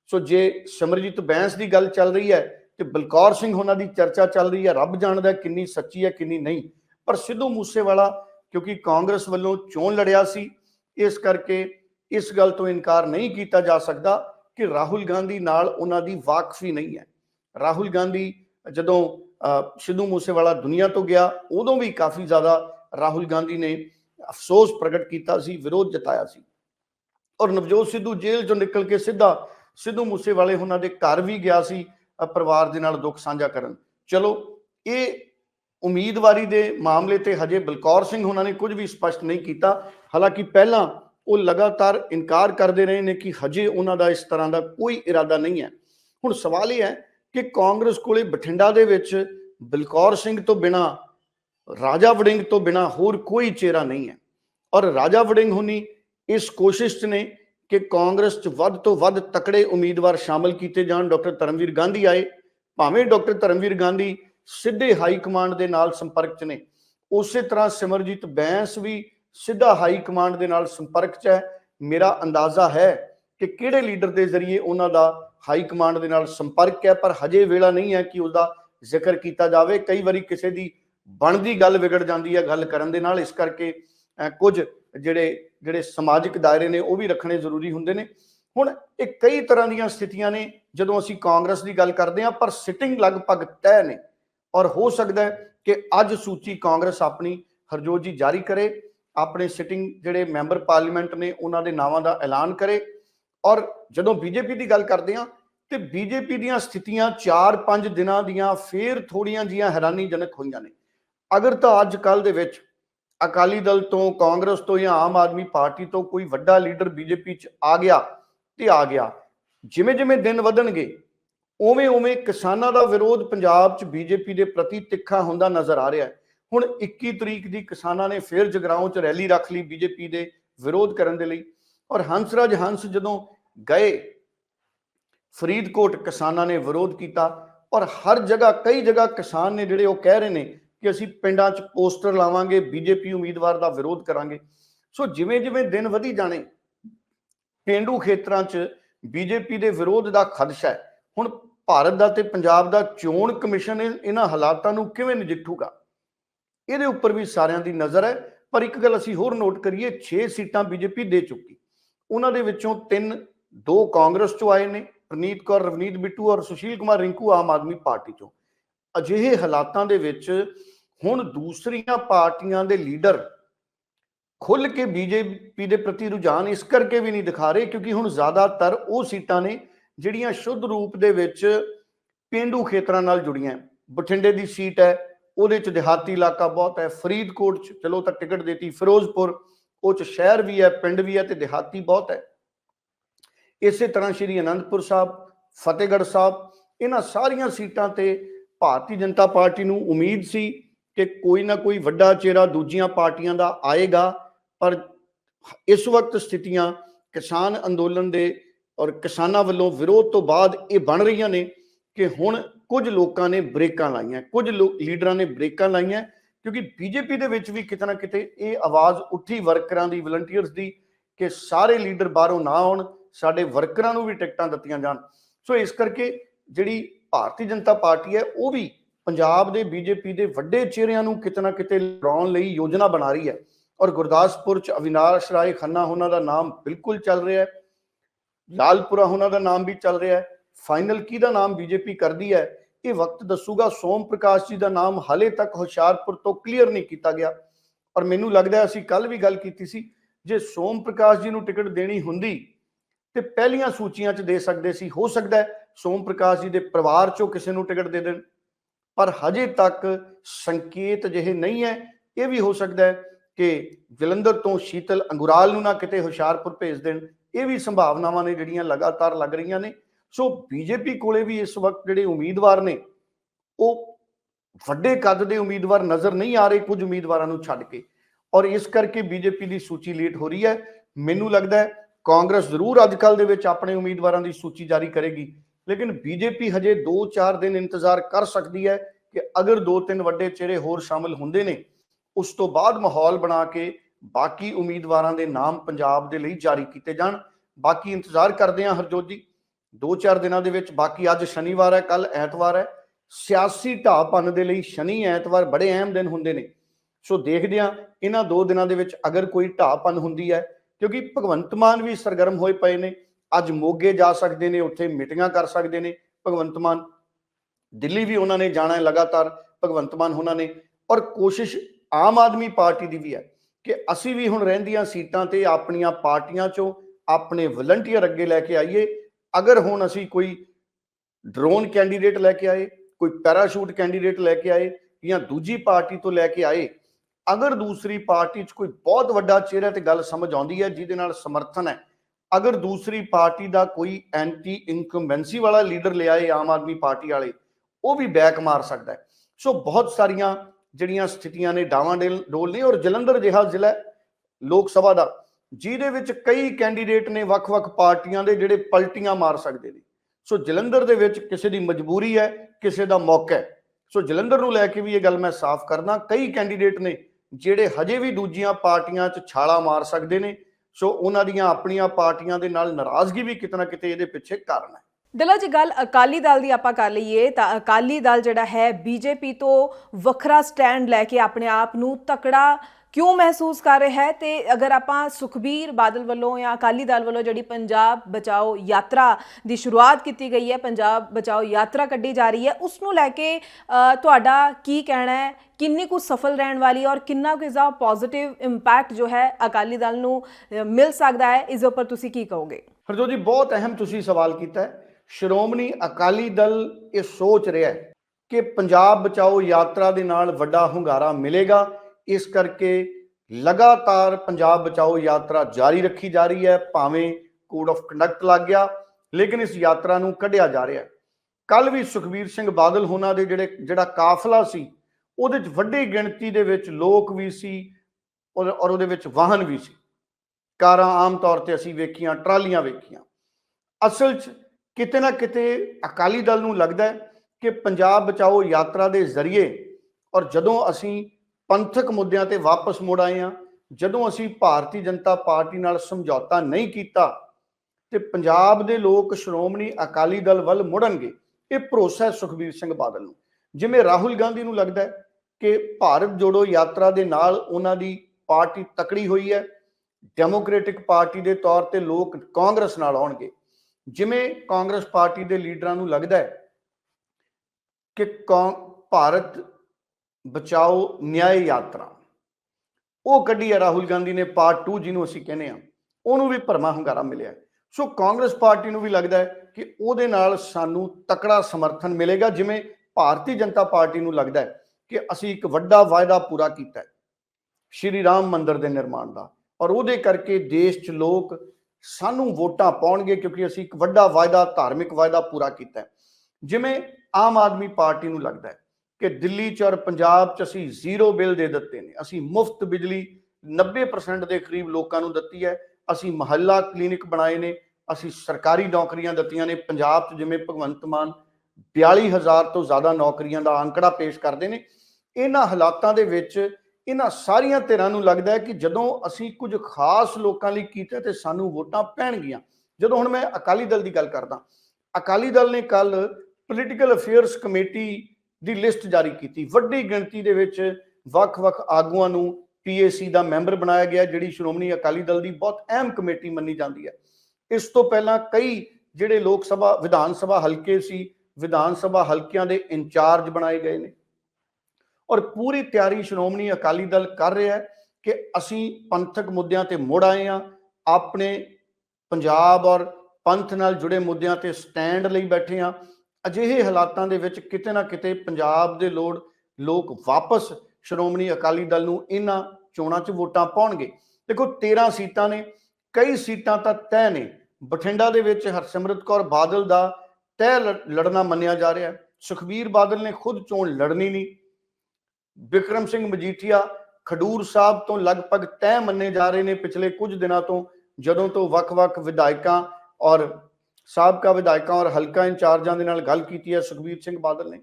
[SPEAKER 2] ਸੋ ਜੇ ਸਿਮਰਜੀਤ ਬੈਂਸ ਦੀ ਗੱਲ ਚੱਲ ਰਹੀ ਹੈ ਤੇ ਬਲਕੌਰ ਸਿੰਘ ਉਹਨਾਂ ਦੀ ਚਰਚਾ ਚੱਲ ਰਹੀ ਹੈ। ਰੱਬ ਜਾਣਦਾ ਕਿੰਨੀ ਸੱਚੀ ਹੈ, ਕਿੰਨੀ ਨਹੀਂ। ਪਰ ਸਿੱਧੂ ਮੂਸੇਵਾਲਾ, ਕਿਉਂਕਿ ਕਾਂਗਰਸ ਵੱਲੋਂ ਚੋਣ ਲੜਿਆ ਸੀ, ਇਸ ਕਰਕੇ ਇਸ ਗੱਲ ਤੋਂ ਇਨਕਾਰ ਨਹੀਂ ਕੀਤਾ ਜਾ ਸਕਦਾ ਕਿ ਰਾਹੁਲ ਗਾਂਧੀ ਨਾਲ ਉਹਨਾਂ ਦੀ ਵਾਕਫੀ ਨਹੀਂ ਹੈ। ਰਾਹੁਲ ਗਾਂਧੀ ਜਦੋਂ ਅਹ, ਸਿੱਧੂ ਮੂਸੇਵਾਲਾ ਦੁਨੀਆ ਤੋਂ ਗਿਆ ਉਦੋਂ ਵੀ ਕਾਫੀ ਜ਼ਿਆਦਾ ਰਾਹੁਲ ਗਾਂਧੀ ਨੇ ਅਫਸੋਸ ਪ੍ਰਗਟ ਕੀਤਾ ਸੀ ਵਿਰੋਧ ਜਤਾਇਆ ਸੀ। ਔਰ ਨਵਜੋਤ ਸਿੱਧੂ ਜੇਲ੍ਹ ਚੋਂ ਨਿਕਲ ਕੇ ਸਿੱਧਾ ਸਿੱਧੂ ਮੂਸੇਵਾਲੇ ਉਹਨਾਂ ਦੇ ਘਰ ਵੀ ਗਿਆ ਸੀ ਪਰਿਵਾਰ ਦੇ ਨਾਲ ਦੁੱਖ ਸਾਂਝਾ ਕਰਨ। ਚਲੋ ਇਹ ਉਮੀਦਵਾਰੀ ਦੇ ਮਾਮਲੇ ਤੇ ਹਜੇ ਬਲਕੌਰ ਸਿੰਘ ਉਹਨਾਂ ਨੇ ਕੁਝ ਵੀ ਸਪਸ਼ਟ ਨਹੀਂ ਕੀਤਾ। ਹਾਲਾਂਕਿ ਪਹਿਲਾਂ ਉਹ ਲਗਾਤਾਰ ਇਨਕਾਰ ਕਰਦੇ ਰਹੇ ਨੇ ਕਿ ਹਜੇ ਉਹਨਾਂ ਦਾ ਇਸ ਤਰ੍ਹਾਂ ਦਾ ਕੋਈ ਇਰਾਦਾ ਨਹੀਂ ਹੈ। ਹੁਣ ਸਵਾਲ ਇਹ ਹੈ ਕਿ ਕਾਂਗਰਸ ਕੋਲੇ ਬਠਿੰਡਾ ਦੇ ਵਿੱਚ ਬਲਕੌਰ ਸਿੰਘ ਤੋਂ ਬਿਨਾ, ਰਾਜਾ ਵੜਿੰਗ ਤੋਂ ਬਿਨਾ ਹੋਰ ਕੋਈ ਚਿਹਰਾ ਨਹੀਂ ਹੈ। ਔਰ ਰਾਜਾ ਵੜਿੰਗ ਹੁਣੀ ਇਸ ਕੋਸ਼ਿਸ਼ 'ਚ ਨੇ ਕਿ ਕਾਂਗਰਸ 'ਚ ਵੱਧ ਤੋਂ ਵੱਧ ਤਕੜੇ ਉਮੀਦਵਾਰ ਸ਼ਾਮਲ ਕੀਤੇ ਜਾਣ। ਡਾਕਟਰ ਧਰਮਵੀਰ ਗਾਂਧੀ ਆਏ, ਭਾਵੇਂ ਡਾਕਟਰ ਧਰਮਵੀਰ ਗਾਂਧੀ ਸਿੱਧੇ ਹਾਈ ਕਮਾਂਡ ਦੇ ਨਾਲ ਸੰਪਰਕ 'ਚ ਨੇ, ਉਸੇ ਤਰ੍ਹਾਂ ਸਿਮਰਜੀਤ ਬੈਂਸ ਵੀ ਸਿੱਧਾ ਹਾਈ ਕਮਾਂਡ ਦੇ ਨਾਲ ਸੰਪਰਕ 'ਚ ਹੈ। ਮੇਰਾ ਅੰਦਾਜ਼ਾ ਹੈ ਕਿ ਕਿਹੜੇ ਲੀਡਰ ਦੇ ਜ਼ਰੀਏ ਉਹਨਾਂ ਦਾ ਹਾਈ ਕਮਾਂਡ ਦੇ ਨਾਲ ਸੰਪਰਕ ਹੈ, ਪਰ ਹਜੇ ਵੇਲਾ ਨਹੀਂ ਹੈ ਕਿ ਉਹਦਾ ਜ਼ਿਕਰ ਕੀਤਾ ਜਾਵੇ। ਕਈ ਵਾਰੀ ਕਿਸੇ ਦੀ ਬਣਦੀ ਗੱਲ ਵਿਗੜ ਜਾਂਦੀ ਹੈ ਗੱਲ ਕਰਨ ਦੇ ਨਾਲ, ਇਸ ਕਰਕੇ ਕੁਝ ਜਿਹੜੇ ਜਿਹੜੇ ਸਮਾਜਿਕ ਦਾਇਰੇ ਨੇ ਉਹ ਵੀ ਰੱਖਣੇ ਜ਼ਰੂਰੀ ਹੁੰਦੇ ਨੇ। ਹੁਣ ਇਹ ਕਈ ਤਰ੍ਹਾਂ ਦੀਆਂ ਸਥਿਤੀਆਂ ਨੇ, ਜਦੋਂ ਅਸੀਂ ਕਾਂਗਰਸ ਦੀ ਗੱਲ ਕਰਦੇ ਹਾਂ, ਪਰ ਸਿਟਿੰਗ ਲਗਭਗ ਤੈਅ ਨੇ। ਔਰ ਹੋ ਸਕਦਾ ਹੈ ਕਿ ਅੱਜ ਸੂਚੀ ਕਾਂਗਰਸ ਆਪਣੀ ਹਰਜੋਤ ਜੀ ਜਾਰੀ ਕਰੇ। ਆਪਣੇ ਸਿਟਿੰਗ ਜਿਹੜੇ ਮੈਂਬਰ ਪਾਰਲੀਮੈਂਟ ਨੇ, ਉਹਨਾਂ ਦੇ ਨਾਵਾਂ ਦਾ ਐਲਾਨ ਕਰੇ। ਔਰ ਜਦੋਂ ਬੀਜੇਪੀ ਦੀ ਗੱਲ ਕਰਦੇ ਹਾਂ, ਤੇ ਬੀਜੇਪੀ ਦੀਆਂ ਸਥਿਤੀਆਂ 4-5 ਦਿਨਾਂ ਦੀਆਂ ਫੇਰ ਥੋੜੀਆਂ ਜੀਆਂ ਹੈਰਾਨੀਜਨਕ ਹੋਈਆਂ ਨੇ। ਅਗਰ ਤਾਂ ਅੱਜ ਕੱਲ ਦੇ ਵਿੱਚ ਅਕਾਲੀ ਦਲ ਤੋਂ, ਕਾਂਗਰਸ ਤੋਂ ਜਾਂ ਆਮ ਆਦਮੀ ਪਾਰਟੀ ਤੋਂ ਕੋਈ ਵੱਡਾ ਲੀਡਰ ਬੀਜੇਪੀ 'ਚ ਆ ਗਿਆ ਤੇ ਆ ਗਿਆ, ਜਿਵੇਂ ਜਿਵੇਂ ਦਿਨ ਵਧਣਗੇ, ਉਵੇਂ ਉਵੇਂ ਕਿਸਾਨਾਂ ਦਾ ਵਿਰੋਧ ਪੰਜਾਬ 'ਚ ਬੀਜੇਪੀ ਦੇ ਪ੍ਰਤੀ ਤਿੱਖਾ ਹੁੰਦਾ ਨਜ਼ਰ ਆ ਰਿਹਾ ਹੈ। ਹੁਣ 21 ਤਰੀਕ ਦੀ ਕਿਸਾਨਾਂ ਨੇ ਫੇਰ ਜਗਰਾਉਂ 'ਚ ਰੈਲੀ ਰੱਖ ਲਈ ਬੀਜੇਪੀ ਦੇ ਵਿਰੋਧ ਕਰਨ ਦੇ ਲਈ ਔਰ ਹੰਸਰਾਜ ਹੰਸ ਜਦੋਂ ਗਏ, ਫਰੀਦਕੋਟ ਕਿਸਾਨਾਂ ਨੇ ਵਿਰੋਧ ਕੀਤਾ ਔਰ ਹਰ ਜਗ੍ਹਾ ਕਈ ਜਗ੍ਹਾ ਕਿਸਾਨ ਨੇ ਜਿਹੜੇ ਉਹ ਕਹਿ ਰਹੇ ਨੇ ਕਿ ਅਸੀਂ ਪਿੰਡਾਂ 'ਚ ਪੋਸਟਰ ਲਾਵਾਂਗੇ, ਬੀਜੇਪੀ ਉਮੀਦਵਾਰ ਦਾ ਵਿਰੋਧ ਕਰਾਂਗੇ। ਸੋ ਜਿਵੇਂ ਜਿਵੇਂ ਦਿਨ ਵਧੀ ਜਾਣੇ, ਪੇਂਡੂ ਖੇਤਰਾਂ 'ਚ ਬੀਜੇਪੀ ਦੇ ਵਿਰੋਧ ਦਾ ਖਦਸ਼ਾ ਹੈ। ਹੁਣ ਭਾਰਤ ਦਾ ਤੇ ਪੰਜਾਬ ਦਾ ਚੋਣ ਕਮਿਸ਼ਨ ਇਹਨਾਂ ਹਾਲਾਤਾਂ ਨੂੰ ਕਿਵੇਂ ਨਜਿੱਠੂਗਾ? ਇਹਦੇ ਉੱਪਰ ਵੀ ਸਾਰਿਆਂ ਦੀ ਨਜ਼ਰ ਹੈ। ਪਰ ਇੱਕ ਗੱਲ ਅਸੀਂ ਹੋਰ ਨੋਟ ਕਰੀਏ 6 ਸੀਟਾਂ ਬੀਜੇਪੀ ਦੇ ਚੁੱਕੀ। ਉਹਨਾਂ ਦੇ ਵਿੱਚੋਂ ਤਿੰਨ ਦੋ ਕਾਂਗਰਸ ਚੋਂ ਆਏ ਨੇ, ਪ੍ਰਨੀਤ ਕੌਰ, ਰਵਨੀਤ ਬਿੱਟੂ ਔਰ ਸੁਸ਼ੀਲ ਕੁਮਾਰ ਰਿੰਕੂ ਆਮ ਆਦਮੀ ਪਾਰਟੀ ਚੋਂ। ਅਜਿਹੇ ਹਾਲਾਤਾਂ ਦੇ ਵਿੱਚ ਹੁਣ ਦੂਸਰੀਆਂ ਪਾਰਟੀਆਂ ਦੇ ਲੀਡਰ ਖੁੱਲ ਕੇ ਬੀਜੇਪੀ ਦੇ ਪ੍ਰਤੀ ਰੁਝਾਨ ਇਸ ਕਰਕੇ ਵੀ ਨਹੀਂ ਦਿਖਾ ਰਹੇ ਕਿਉਂਕਿ ਹੁਣ ਜ਼ਿਆਦਾਤਰ ਉਹ ਸੀਟਾਂ ਨੇ ਜਿਹੜੀਆਂ ਸ਼ੁੱਧ ਰੂਪ ਦੇ ਵਿੱਚ ਪਿੰਡੂ ਖੇਤਰਾਂ ਨਾਲ ਜੁੜੀਆਂ। ਬਠਿੰਡੇ ਦੀ ਸੀਟ ਹੈ ਉਹਦੇ ਚ ਦਿਹਾਤੀ ਇਲਾਕਾ ਬਹੁਤ ਹੈ, ਫਰੀਦਕੋਟ ਚ, ਚਲੋ ਤਾਂ ਟਿਕਟ ਦੇਤੀ, ਫਿਰੋਜ਼ਪੁਰ, ਉਹ ਚ ਸ਼ਹਿਰ ਵੀ ਹੈ, ਪਿੰਡ ਵੀ ਹੈ ਤੇ ਦਿਹਾਤੀ ਬਹੁਤ ਹੈ। ਇਸੇ ਤਰ੍ਹਾਂ ਸ਼੍ਰੀ ਅਨੰਦਪੁਰ ਸਾਹਿਬ, ਫਤਿਹਗੜ੍ਹ ਸਾਹਿਬ, ਇਹਨਾਂ ਸਾਰੀਆਂ ਸੀਟਾਂ ਤੇ ਭਾਰਤੀ ਜਨਤਾ ਪਾਰਟੀ ਨੂੰ ਉਮੀਦ ਸੀ ਕਿ ਕੋਈ ਨਾ ਕੋਈ ਵੱਡਾ ਚਿਹਰਾ ਦੂਜੀਆਂ ਪਾਰਟੀਆਂ ਦਾ ਆਏਗਾ, ਪਰ ਇਸ ਵਕਤ ਸਥਿਤੀਆਂ ਕਿਸਾਨ ਅੰਦੋਲਨ ਦੇ ਔਰ ਕਿਸਾਨਾਂ ਵੱਲੋਂ ਵਿਰੋਧ ਤੋਂ ਬਾਅਦ ਇਹ ਬਣ ਰਹੀਆਂ ਨੇ ਕਿ ਹੁਣ ਕੁਝ ਲੋਕਾਂ ਨੇ ਬ੍ਰੇਕਾਂ ਲਾਈਆਂ, ਕੁਝ ਲੋ- ਲੀਡਰਾਂ ਨੇ ਬ੍ਰੇਕਾਂ ਲਾਈਆਂ, ਕਿਉਂਕਿ ਬੀਜੇਪੀ ਦੇ ਵਿੱਚ ਵੀ ਕਿਤੇ ਨਾ ਕਿਤੇ ਇਹ ਆਵਾਜ਼ ਉੱਠੀ ਵਰਕਰਾਂ ਦੀ ਵਲੰਟੀਅਰਸ ਦੀ ਕਿ ਸਾਰੇ ਲੀਡਰ ਬਾਹਰੋਂ ਨਾ ਆਉਣ, ਸਾਡੇ ਵਰਕਰਾਂ ਨੂੰ ਵੀ ਟਿਕਟਾਂ ਦਿੱਤੀਆਂ ਜਾਣ। ਸੋ ਇਸ ਕਰਕੇ ਜਿਹੜੀ ਭਾਰਤੀ ਜਨਤਾ ਪਾਰਟੀ ਹੈ, ਉਹ ਵੀ ਪੰਜਾਬ ਦੇ ਬੀਜੇਪੀ ਦੇ ਵੱਡੇ ਚਿਹਰਿਆਂ ਨੂੰ ਕਿਤੇ ਨਾ ਕਿਤੇ ਲੜਾਉਣ ਲਈ ਯੋਜਨਾ ਬਣਾ ਰਹੀ ਹੈ। ਔਰ ਗੁਰਦਾਸਪੁਰ ਚ ਅਵਿਨਾਸ਼ ਰਾਏ ਖੰਨਾ, ਉਹਨਾਂ ਦਾ ਨਾਮ ਬਿਲਕੁਲ ਚੱਲ ਰਿਹਾ ਹੈ। ਲਾਲਪੁਰਾ, ਉਹਨਾਂ ਦਾ ਨਾਮ ਵੀ ਚੱਲ ਰਿਹਾ ਹੈ। ਫਾਈਨਲ ਕਿਹਦਾ ਨਾਮ ਬੀਜੇਪੀ ਕਰਦੀ ਹੈ? ਇਹ ਵਕਤ ਦੱਸੂਗਾ, ਸੋਮ ਪ੍ਰਕਾਸ਼ ਜੀ ਦਾ ਨਾਮ ਹਾਲੇ ਤੱਕ ਹੁਸ਼ਿਆਰਪੁਰ ਤੋਂ ਕਲੀਅਰ ਨਹੀਂ ਕੀਤਾ ਗਿਆ। ਔਰ ਮੈਨੂੰ ਲੱਗਦਾ ਅਸੀਂ ਕੱਲ ਵੀ ਗੱਲ ਕੀਤੀ ਸੀ, ਜੇ ਸੋਮ ਪ੍ਰਕਾਸ਼ ਜੀ ਨੂੰ ਟਿਕਟ ਦੇਣੀ ਹੁੰਦੀ, ਤੇ ਪਹਿਲੀਆਂ ਸੂਚੀਆਂ 'ਚ ਦੇ ਸਕਦੇ ਸੀ। ਹੋ ਸਕਦਾ ਹੈ ਸੋਮ ਪ੍ਰਕਾਸ਼ ਜੀ ਦੇ ਪਰਿਵਾਰ 'ਚੋਂ ਕਿਸੇ ਨੂੰ ਟਿਕਟ ਦੇ ਦੇਣ। ਪਰ ਹਜੇ ਤੱਕ ਸੰਕੇਤ ਜਿਹੇ ਨਹੀਂ ਹੈ। ਇਹ ਵੀ ਹੋ ਸਕਦਾ ਹੈ ਕਿ ਜਲੰਧਰ ਤੋਂ ਸ਼ੀਤਲ ਅੰਗੁਰਾਲ ਨੂੰ ਨਾ ਕਿਤੇ ਹੁਸ਼ਿਆਰਪੁਰ ਭੇਜ ਦੇਣ। ਇਹ ਵੀ ਸੰਭਾਵਨਾਵਾਂ ਨੇ ਜਿਹੜੀਆਂ ਲਗਾਤਾਰ ਲੱਗ ਰਹੀਆਂ ਨੇ। ਸੋ ਬੀਜੇਪੀ ਕੋਲੇ ਵੀ ਇਸ ਵਕਤ ਜਿਹੜੇ ਉਮੀਦਵਾਰ ਨੇ, ਉਹ ਵੱਡੇ ਕੱਦ ਦੇ ਉਮੀਦਵਾਰ ਨਜ਼ਰ ਨਹੀਂ ਆ ਰਹੇ ਕੁਝ ਉਮੀਦਵਾਰਾਂ ਨੂੰ ਛੱਡ ਕੇ। ਔਰ ਇਸ ਕਰਕੇ ਬੀਜੇਪੀ ਦੀ ਸੂਚੀ ਲੇਟ ਹੋ ਰਹੀ ਹੈ। ਮੈਨੂੰ ਲੱਗਦਾ ਹੈ ਕਾਂਗਰਸ ਜ਼ਰੂਰ ਅੱਜ ਕੱਲ ਦੇ ਵਿੱਚ ਆਪਣੇ ਉਮੀਦਵਾਰਾਂ ਦੀ ਸੂਚੀ ਜਾਰੀ ਕਰੇਗੀ। ਲੇਕਿਨ ਬੀਜੇਪੀ ਹਜੇ 2-4 ਦਿਨ ਇੰਤਜ਼ਾਰ ਕਰ ਸਕਦੀ ਹੈ ਕਿ ਅਗਰ ਦੋ ਤਿੰਨ ਵੱਡੇ ਚਿਹਰੇ ਹੋਰ ਸ਼ਾਮਲ ਹੁੰਦੇ ਨੇ, ਉਸ ਤੋਂ ਬਾਅਦ ਮਾਹੌਲ ਬਣਾ ਕੇ ਬਾਕੀ ਉਮੀਦਵਾਰਾਂ ਦੇ ਨਾਮ ਪੰਜਾਬ ਦੇ ਲਈ ਜਾਰੀ ਕੀਤੇ ਜਾਣ। ਬਾਕੀ ਇੰਤਜ਼ਾਰ ਕਰਦੇ ਹਾਂ ਹਰਜੋਤ ਜੀ। 2-4 ਦਿਨਾਂ ਦੇ ਵਿੱਚ, ਬਾਕੀ ਅੱਜ ਸ਼ਨੀਵਾਰ ਹੈ ਕੱਲ ਐਤਵਾਰ ਹੈ। ਸਿਆਸੀ ਢਾਪਨ ਦੇ ਲਈ ਸ਼ਨੀ ਐਤਵਾਰ ਬੜੇ ਅਹਿਮ ਦਿਨ ਹੁੰਦੇ ਨੇ। ਸੋ ਦੇਖਦੇ ਹਾਂ, ਇਹਨਾਂ ਦੋ ਦਿਨਾਂ ਦੇ ਵਿੱਚ ਅਗਰ ਕੋਈ ਢਾਹ ਢਾਪਨ ਹੁੰਦੀ ਹੈ, ਕਿਉਂਕਿ ਭਗਵੰਤ ਮਾਨ ਵੀ ਸਰਗਰਮ ਹੋਏ ਪਏ ਨੇ, ਅੱਜ ਮੋਗੇ ਜਾ ਸਕਦੇ ਨੇ, ਉੱਥੇ ਮੀਟਿੰਗਾਂ ਕਰ ਸਕਦੇ ਨੇ, ਭਗਵੰਤ ਮਾਨ ਦਿੱਲੀ ਵੀ ਉਹਨਾਂ ਨੇ ਜਾਣਾ ਹੈ ਲਗਾਤਾਰ, ਭਗਵੰਤ ਮਾਨ ਉਹਨਾਂ ਨੇ, ਔਰ ਕੋਸ਼ਿਸ਼ ਆਮ ਆਦਮੀ ਪਾਰਟੀ ਦੀ ਵੀ ਹੈ ਕਿ ਅਸੀਂ ਵੀ ਹੁਣ ਰਹਿੰਦੀਆਂ ਸੀਟਾਂ ਤੇ ਆਪਣੀਆਂ ਪਾਰਟੀਆਂ ਚੋਂ ਆਪਣੇ ਵਲੰਟੀਅਰ ਅੱਗੇ ਲੈ ਕੇ ਆਈਏ ਅਗਰ ਹੁਣ ਅਸੀਂ ਕੋਈ ਡਰੋਨ ਕੈਂਡੀਡੇਟ ਲੈ ਕੇ ਆਏ, ਕੋਈ ਪੈਰਾਸ਼ੂਟ ਕੈਂਡੀਡੇਟ ਲੈ ਕੇ ਆਏ ਜਾਂ ਦੂਜੀ ਪਾਰਟੀ ਤੋਂ ਲੈ ਕੇ ਆਏ, ਅਗਰ ਦੂਸਰੀ ਪਾਰਟੀ 'ਚ ਕੋਈ ਬਹੁਤ ਵੱਡਾ ਚਿਹਰਾ ਤੇ ਗੱਲ ਸਮਝ ਆਉਂਦੀ ਹੈ, ਜਿਹਦੇ ਨਾਲ ਸਮਰਥਨ ਹੈ, ਅਗਰ ਦੂਸਰੀ ਪਾਰਟੀ ਦਾ ਕੋਈ ਐਂਟੀ ਇਨਕੰਬੈਂਸੀ ਵਾਲਾ ਲੀਡਰ ਲਿਆਏ ਆਮ ਆਦਮੀ ਪਾਰਟੀ ਵਾਲੇ, ਉਹ ਵੀ ਬੈਕ ਮਾਰ ਸਕਦਾ ਹੈ। ਸੋ ਬਹੁਤ ਸਾਰੀਆਂ ਜਿਹੜੀਆਂ ਸਥਿਤੀਆਂ ਨੇ ਡਾਵਾਂਡੇਲ ਡੋਲ ਨੇ ਔਰ ਜਲੰਧਰ ਜਿਹਾ ਜ਼ਿਲ੍ਹਾ ਲੋਕ ਸਭਾ ਦਾ ਜਿਹਦੇ ਵਿੱਚ ਕਈ ਕੈਂਡੀਡੇਟ ਨੇ ਵੱਖ-ਵੱਖ ਪਾਰਟੀਆਂ ਦੇ ਜਿਹੜੇ ਪਲਟੀਆਂ ਮਾਰ ਸਕਦੇ ਨੇ। ਸੋ ਜਲੰਧਰ ਦੇ ਵਿੱਚ ਕਿਸੇ ਦੀ ਮਜਬੂਰੀ ਹੈ, ਕਿਸੇ ਦਾ ਮੌਕਾ ਹੈ। ਸੋ ਜਲੰਧਰ ਨੂੰ ਲੈ ਕੇ ਵੀ ਇਹ ਗੱਲ ਮੈਂ ਸਾਫ਼ ਕਰਦਾ, ਕਈ ਕੈਂਡੀਡੇਟ ਨੇ ਜਿਹੜੇ ਹਜੇ ਵੀ ਦੂਜੀਆਂ ਪਾਰਟੀਆਂ 'ਚ ਛਾਲਾ ਮਾਰ ਸਕਦੇ ਨੇ। ਸੋ ਉਹਨਾਂ ਦੀਆਂ ਆਪਣੀਆਂ ਪਾਰਟੀਆਂ ਦੇ ਨਾਲ ਨਾਰਾਜ਼ਗੀ ਵੀ ਕਿਤੇ ਨਾ ਕਿਤੇ ਇਹਦੇ ਪਿੱਛੇ ਕਾਰਨ ਹੈ।
[SPEAKER 1] ਦਿਲਾ ਜੀ, ਗੱਲ ਅਕਾਲੀ ਦਲ ਦੀ ਆਪਾਂ ਕਰ ਲਈਏ ਤਾਂ ਅਕਾਲੀ ਦਲ ਜਿਹੜਾ ਹੈ, ਬੀਜੇਪੀ ਤੋਂ ਵੱਖਰਾ ਸਟੈਂਡ ਲੈ ਕੇ ਆਪਣੇ ਆਪ ਨੂੰ ਤਕੜਾ ਕਿਉਂ ਮਹਿਸੂਸ ਕਰ ਰਿਹਾ ਹੈ? ਤੇ ਅਗਰ ਆਪਾਂ ਸੁਖਬੀਰ ਬਾਦਲ ਵੱਲੋਂ ਜਾਂ ਅਕਾਲੀ ਦਲ ਵੱਲੋਂ ਜਿਹੜੀ ਪੰਜਾਬ ਬਚਾਓ ਯਾਤਰਾ ਦੀ ਸ਼ੁਰੂਆਤ ਕੀਤੀ ਗਈ ਹੈ, ਪੰਜਾਬ ਬਚਾਓ ਯਾਤਰਾ ਕੱਢੀ ਜਾ ਰਹੀ ਹੈ, ਉਸ ਨੂੰ ਲੈ ਕੇ ਤੁਹਾਡਾ ਕੀ ਕਹਿਣਾ ਹੈ? ਕਿੰਨੀ ਕੁ ਸਫਲ ਰਹਿਣ ਵਾਲੀ ਔਰ ਕਿੰਨਾ ਕੁ ਇਸਦਾ ਪੋਜ਼ਿਟਿਵ ਇੰਪੈਕਟ ਜੋ ਹੈ ਅਕਾਲੀ ਦਲ ਨੂੰ ਮਿਲ ਸਕਦਾ ਹੈ? ਇਸ ਦੇ ਉੱਪਰ ਤੁਸੀਂ ਕੀ ਕਹੋਗੇ?
[SPEAKER 2] ਹਰਜੋਤ ਜੀ, ਬਹੁਤ ਅਹਿਮ ਤੁਸੀਂ ਸਵਾਲ ਕੀਤਾ ਹੈ। ਸ਼੍ਰੋਮਣੀ ਅਕਾਲੀ ਦਲ ਇਹ ਸੋਚ ਰਿਹਾ ਹੈ ਕਿ ਪੰਜਾਬ ਬਚਾਓ ਯਾਤਰਾ ਦੇ ਨਾਲ ਵੱਡਾ ਹੁੰਗਾਰਾ ਮਿਲੇਗਾ। ਇਸ ਕਰਕੇ ਲਗਾਤਾਰ ਪੰਜਾਬ ਬਚਾਓ ਯਾਤਰਾ ਜਾਰੀ ਰੱਖੀ ਜਾ ਰਹੀ ਹੈ, ਭਾਵੇਂ ਕੋਡ ਆਫ ਕੰਡਕਟ ਲੱਗ ਗਿਆ, ਲੇਕਿਨ ਇਸ ਯਾਤਰਾ ਨੂੰ ਕੱਢਿਆ ਜਾ ਰਿਹਾ ਹੈ। ਕੱਲ ਵੀ ਸੁਖਬੀਰ ਸਿੰਘ ਬਾਦਲ ਹੋਣਾ ਦੇ ਜਿਹੜੇ, ਜਿਹੜਾ ਕਾਫਲਾ ਸੀ, ਉਹਦੇ ਵਿੱਚ ਵੱਡੀ ਗਿਣਤੀ ਦੇ ਵਿੱਚ ਲੋਕ ਵੀ ਸੀ ਔਰ ਔਰ ਉਹਦੇ ਵਿੱਚ ਵਾਹਨ ਵੀ ਸੀ। ਕਾਰਾਂ ਆਮ ਤੌਰ ਤੇ ਅਸੀਂ ਵੇਖੀਆਂ, ਟਰਾਲੀਆਂ ਵੇਖੀਆਂ। ਅਸਲ 'ਚ ਕਿਤੇ ਨਾ ਕਿਤੇ ਅਕਾਲੀ ਦਲ ਨੂੰ ਲੱਗਦਾ ਹੈ ਕਿ ਪੰਜਾਬ ਬਚਾਓ ਯਾਤਰਾ ਦੇ ਜ਼ਰੀਏ ਔਰ ਜਦੋਂ ਅਸੀਂ ਪੰਥਕ ਮੁੱਦਿਆਂ ਤੇ ਵਾਪਸ ਮੁੜ ਆਏ ਹਾਂ। ਜਦੋਂ ਅਸੀਂ ਭਾਰਤੀ ਜਨਤਾ ਪਾਰਟੀ ਨਾਲ ਸਮਝੌਤਾ ਨਹੀਂ ਕੀਤਾ ਤੇ ਪੰਜਾਬ ਦੇ ਲੋਕ ਸ਼੍ਰੋਮਣੀ ਅਕਾਲੀ ਦਲ ਵੱਲ ਮੁੜਨਗੇ, ਇਹ ਭਰੋਸਾ ਹੈ ਸੁਖਬੀਰ ਸਿੰਘ ਬਾਦਲ ਨੂੰ। ਜਿਵੇਂ ਰਾਹੁਲ ਗਾਂਧੀ ਨੂੰ ਲੱਗਦਾ ਹੈ ਕਿ ਭਾਰਤ ਜੋੜੋ ਯਾਤਰਾ ਦੇ ਨਾਲ ਉਹਨਾਂ ਦੀ ਪਾਰਟੀ ਤਕੜੀ ਹੋਈ ਹੈ, ਡੈਮੋਕ੍ਰੈਟਿਕ ਪਾਰਟੀ ਦੇ ਤੌਰ ਤੇ ਲੋਕ ਕਾਂਗਰਸ ਨਾਲ ਆਉਣਗੇ। ਜਿਵੇਂ ਕਾਂਗਰਸ ਪਾਰਟੀ ਦੇ ਲੀਡਰਾਂ ਨੂੰ ਲੱਗਦਾ ਹੈ ਕਿ ਕੌਂ ਭਾਰਤ ਬਚਾਓ ਨਿਆਂ ਯਾਤਰਾ। ਉਹ ਕੱਢੀ ਹੈ ਰਾਹੁਲ ਗਾਂਧੀ ਨੇ, ਪਾਰਟ 2 ਜਿਹਨੂੰ ਅਸੀਂ ਕਹਿੰਦੇ ਆ ਉਹਨੂੰ ਵੀ ਭਰਮਾ ਹੁੰਗਾਰਾ ਮਿਲਿਆ। ਸੋ ਕਾਂਗਰਸ ਪਾਰਟੀ ਨੂੰ ਵੀ ਲੱਗਦਾ ਹੈ ਕਿ ਉਹਦੇ ਨਾਲ ਸਾਨੂੰ ਤਕੜਾ ਸਮਰਥਨ ਮਿਲੇਗਾ, ਜਿਵੇਂ ਭਾਰਤੀ ਜਨਤਾ ਪਾਰਟੀ ਨੂੰ ਲੱਗਦਾ ਹੈ ਕਿ ਅਸੀਂ ਇੱਕ ਵੱਡਾ ਵਾਅਦਾ ਪੂਰਾ ਕੀਤਾ ਹੈ। ਸ਼੍ਰੀ ਰਾਮ ਮੰਦਿਰ ਦੇ ਨਿਰਮਾਣ ਦਾ। ਔਰ ਉਹਦੇ ਕਰਕੇ ਦੇਸ਼ 'ਚ ਲੋਕ ਸਾਨੂੰ ਵੋਟਾਂ ਪਾਉਣਗੇ ਕਿਉਂਕਿ ਅਸੀਂ ਇੱਕ ਵੱਡਾ ਵਾਅਦਾ, ਧਾਰਮਿਕ ਵਾਅਦਾ ਪੂਰਾ ਕੀਤਾ ਹੈ। ਜਿਵੇਂ ਆਮ ਆਦਮੀ ਪਾਰਟੀ ਨੂੰ ਲੱਗਦਾ ਹੈ। ਕਿ ਦਿੱਲੀ 'ਚ ਔਰ ਪੰਜਾਬ 'ਚ ਅਸੀਂ ਜ਼ੀਰੋ ਬਿੱਲ ਦੇ ਦਿੱਤੇ ਨੇ। ਅਸੀਂ ਮੁਫਤ ਬਿਜਲੀ 90% ਦੇ ਕਰੀਬ ਲੋਕਾਂ ਨੂੰ ਦਿੱਤੀ ਹੈ। ਅਸੀਂ ਮਹੱਲਾ ਕਲੀਨਿਕ ਬਣਾਏ ਨੇ। ਅਸੀਂ ਸਰਕਾਰੀ ਨੌਕਰੀਆਂ ਦਿੱਤੀਆਂ ਨੇ। ਪੰਜਾਬ 'ਚ ਜਿਵੇਂ ਭਗਵੰਤ ਮਾਨ 42000 ਤੋਂ ਜ਼ਿਆਦਾ ਨੌਕਰੀਆਂ ਦਾ ਅੰਕੜਾ ਪੇਸ਼ ਕਰਦੇ ਨੇ। ਇਹਨਾਂ ਹਾਲਾਤਾਂ ਦੇ ਵਿੱਚ ਇਹਨਾਂ ਸਾਰੀਆਂ ਧਿਰਾਂ ਨੂੰ ਲੱਗਦਾ ਹੈ ਕਿ ਜਦੋਂ ਅਸੀਂ ਕੁਝ ਖਾਸ ਲੋਕਾਂ ਲਈ ਕੀਤਾ ਤੇ ਸਾਨੂੰ ਵੋਟਾਂ ਪੈਣਗੀਆਂ। ਜਦੋਂ ਹੁਣ ਮੈਂ ਅਕਾਲੀ ਦਲ ਦੀ ਗੱਲ ਕਰਦਾ, ਅਕਾਲੀ ਦਲ ਨੇ ਕੱਲ ਪੋਲੀਟੀਕਲ ਅਫੇਅਰਸ ਕਮੇਟੀ ਦੀ ਲਿਸਟ ਜਾਰੀ ਕੀਤੀ। ਵੱਡੀ ਗਿਣਤੀ ਦੇ ਵਿੱਚ ਵੱਖ-ਵੱਖ ਆਗੂਆਂ ਨੂੰ ਪੀਏਸੀ ਦਾ ਮੈਂਬਰ ਬਣਾਇਆ ਗਿਆ, ਜਿਹੜੀ ਸ਼੍ਰੋਮਣੀ ਅਕਾਲੀ ਦਲ ਦੀ ਬਹੁਤ ਅਹਿਮ ਕਮੇਟੀ ਮੰਨੀ ਜਾਂਦੀ ਹੈ। ਇਸ ਤੋਂ ਪਹਿਲਾਂ ਕਈ ਜਿਹੜੇ ਲੋਕ ਸਭਾ, ਵਿਧਾਨ ਸਭਾ ਹਲਕੇ ਸੀ, ਵਿਧਾਨ ਸਭਾ ਹਲਕਿਆਂ ਦੇ ਇੰਚਾਰਜ ਬਣਾਏ ਗਏ ਨੇ। ਔਰ ਪੂਰੀ ਤਿਆਰੀ ਸ਼੍ਰੋਮਣੀ ਅਕਾਲੀ ਦਲ ਕਰ ਰਿਹਾ ਹੈ ਕਿ ਅਸੀਂ ਪੰਥਕ ਮੁੱਦਿਆਂ ਤੇ ਮੁੜ ਆਏ ਹਾਂ, ਆਪਣੇ ਪੰਜਾਬ ਔਰ ਪੰਥ ਨਾਲ ਜੁੜੇ ਮੁੱਦਿਆਂ ਤੇ ਸਟੈਂਡ ਲਈ ਬੈਠੇ ਆ ਅਜਿਹੇ ਹਾਲਾਤਾਂ ਦੇ ਵਿੱਚ ਕਿਤੇ ਨਾ ਕਿਤੇ ਪੰਜਾਬ ਦੇ ਲੋੜ, ਲੋਕ ਵਾਪਸ ਸ਼੍ਰੋਮਣੀ ਅਕਾਲੀ ਦਲ ਨੂੰ ਇਹਨਾਂ ਚੋਣਾਂ 'ਚ ਵੋਟਾਂ ਪਾਉਣਗੇ। ਦੇਖੋ 13 ਸੀਟਾਂ ਨੇ, ਕਈ ਸੀਟਾਂ ਤਾਂ ਤੈਅ ਨੇ। ਬਠਿੰਡਾ ਦੇ ਵਿੱਚ ਹਰਸਿਮਰਤ ਕੌਰ ਬਾਦਲ ਦਾ ਤੈਅ ਲੜ- ਲੜਨਾ ਮੰਨਿਆ ਜਾ ਰਿਹਾ ਹੈ। ਸੁਖਬੀਰ ਬਾਦਲ ਨੇ ਖੁਦ ਚੋਣ ਲੜਨੀ ਨਹੀਂ। ਵਿਕਰਮ ਸਿੰਘ ਮਜੀਠੀਆ ਖਡੂਰ ਸਾਹਿਬ ਤੋਂ ਲਗਭਗ ਤੈਅ ਮੰਨੇ ਜਾ ਰਹੇ ਨੇ ਪਿਛਲੇ ਕੁਝ ਦਿਨਾਂ ਤੋਂ, ਜਦੋਂ ਤੋਂ ਵੱਖ-ਵੱਖ ਵਿਧਾਇਕਾਂ ਔਰ ਸਾਬਕਾ ਵਿਧਾਇਕਾਂ ਔਰ ਹਲਕਾ ਇੰਚਾਰਜਾਂ ਦੇ ਨਾਲ ਗੱਲ ਕੀਤੀ ਹੈ ਸੁਖਬੀਰ ਸਿੰਘ ਬਾਦਲ ਨੇ।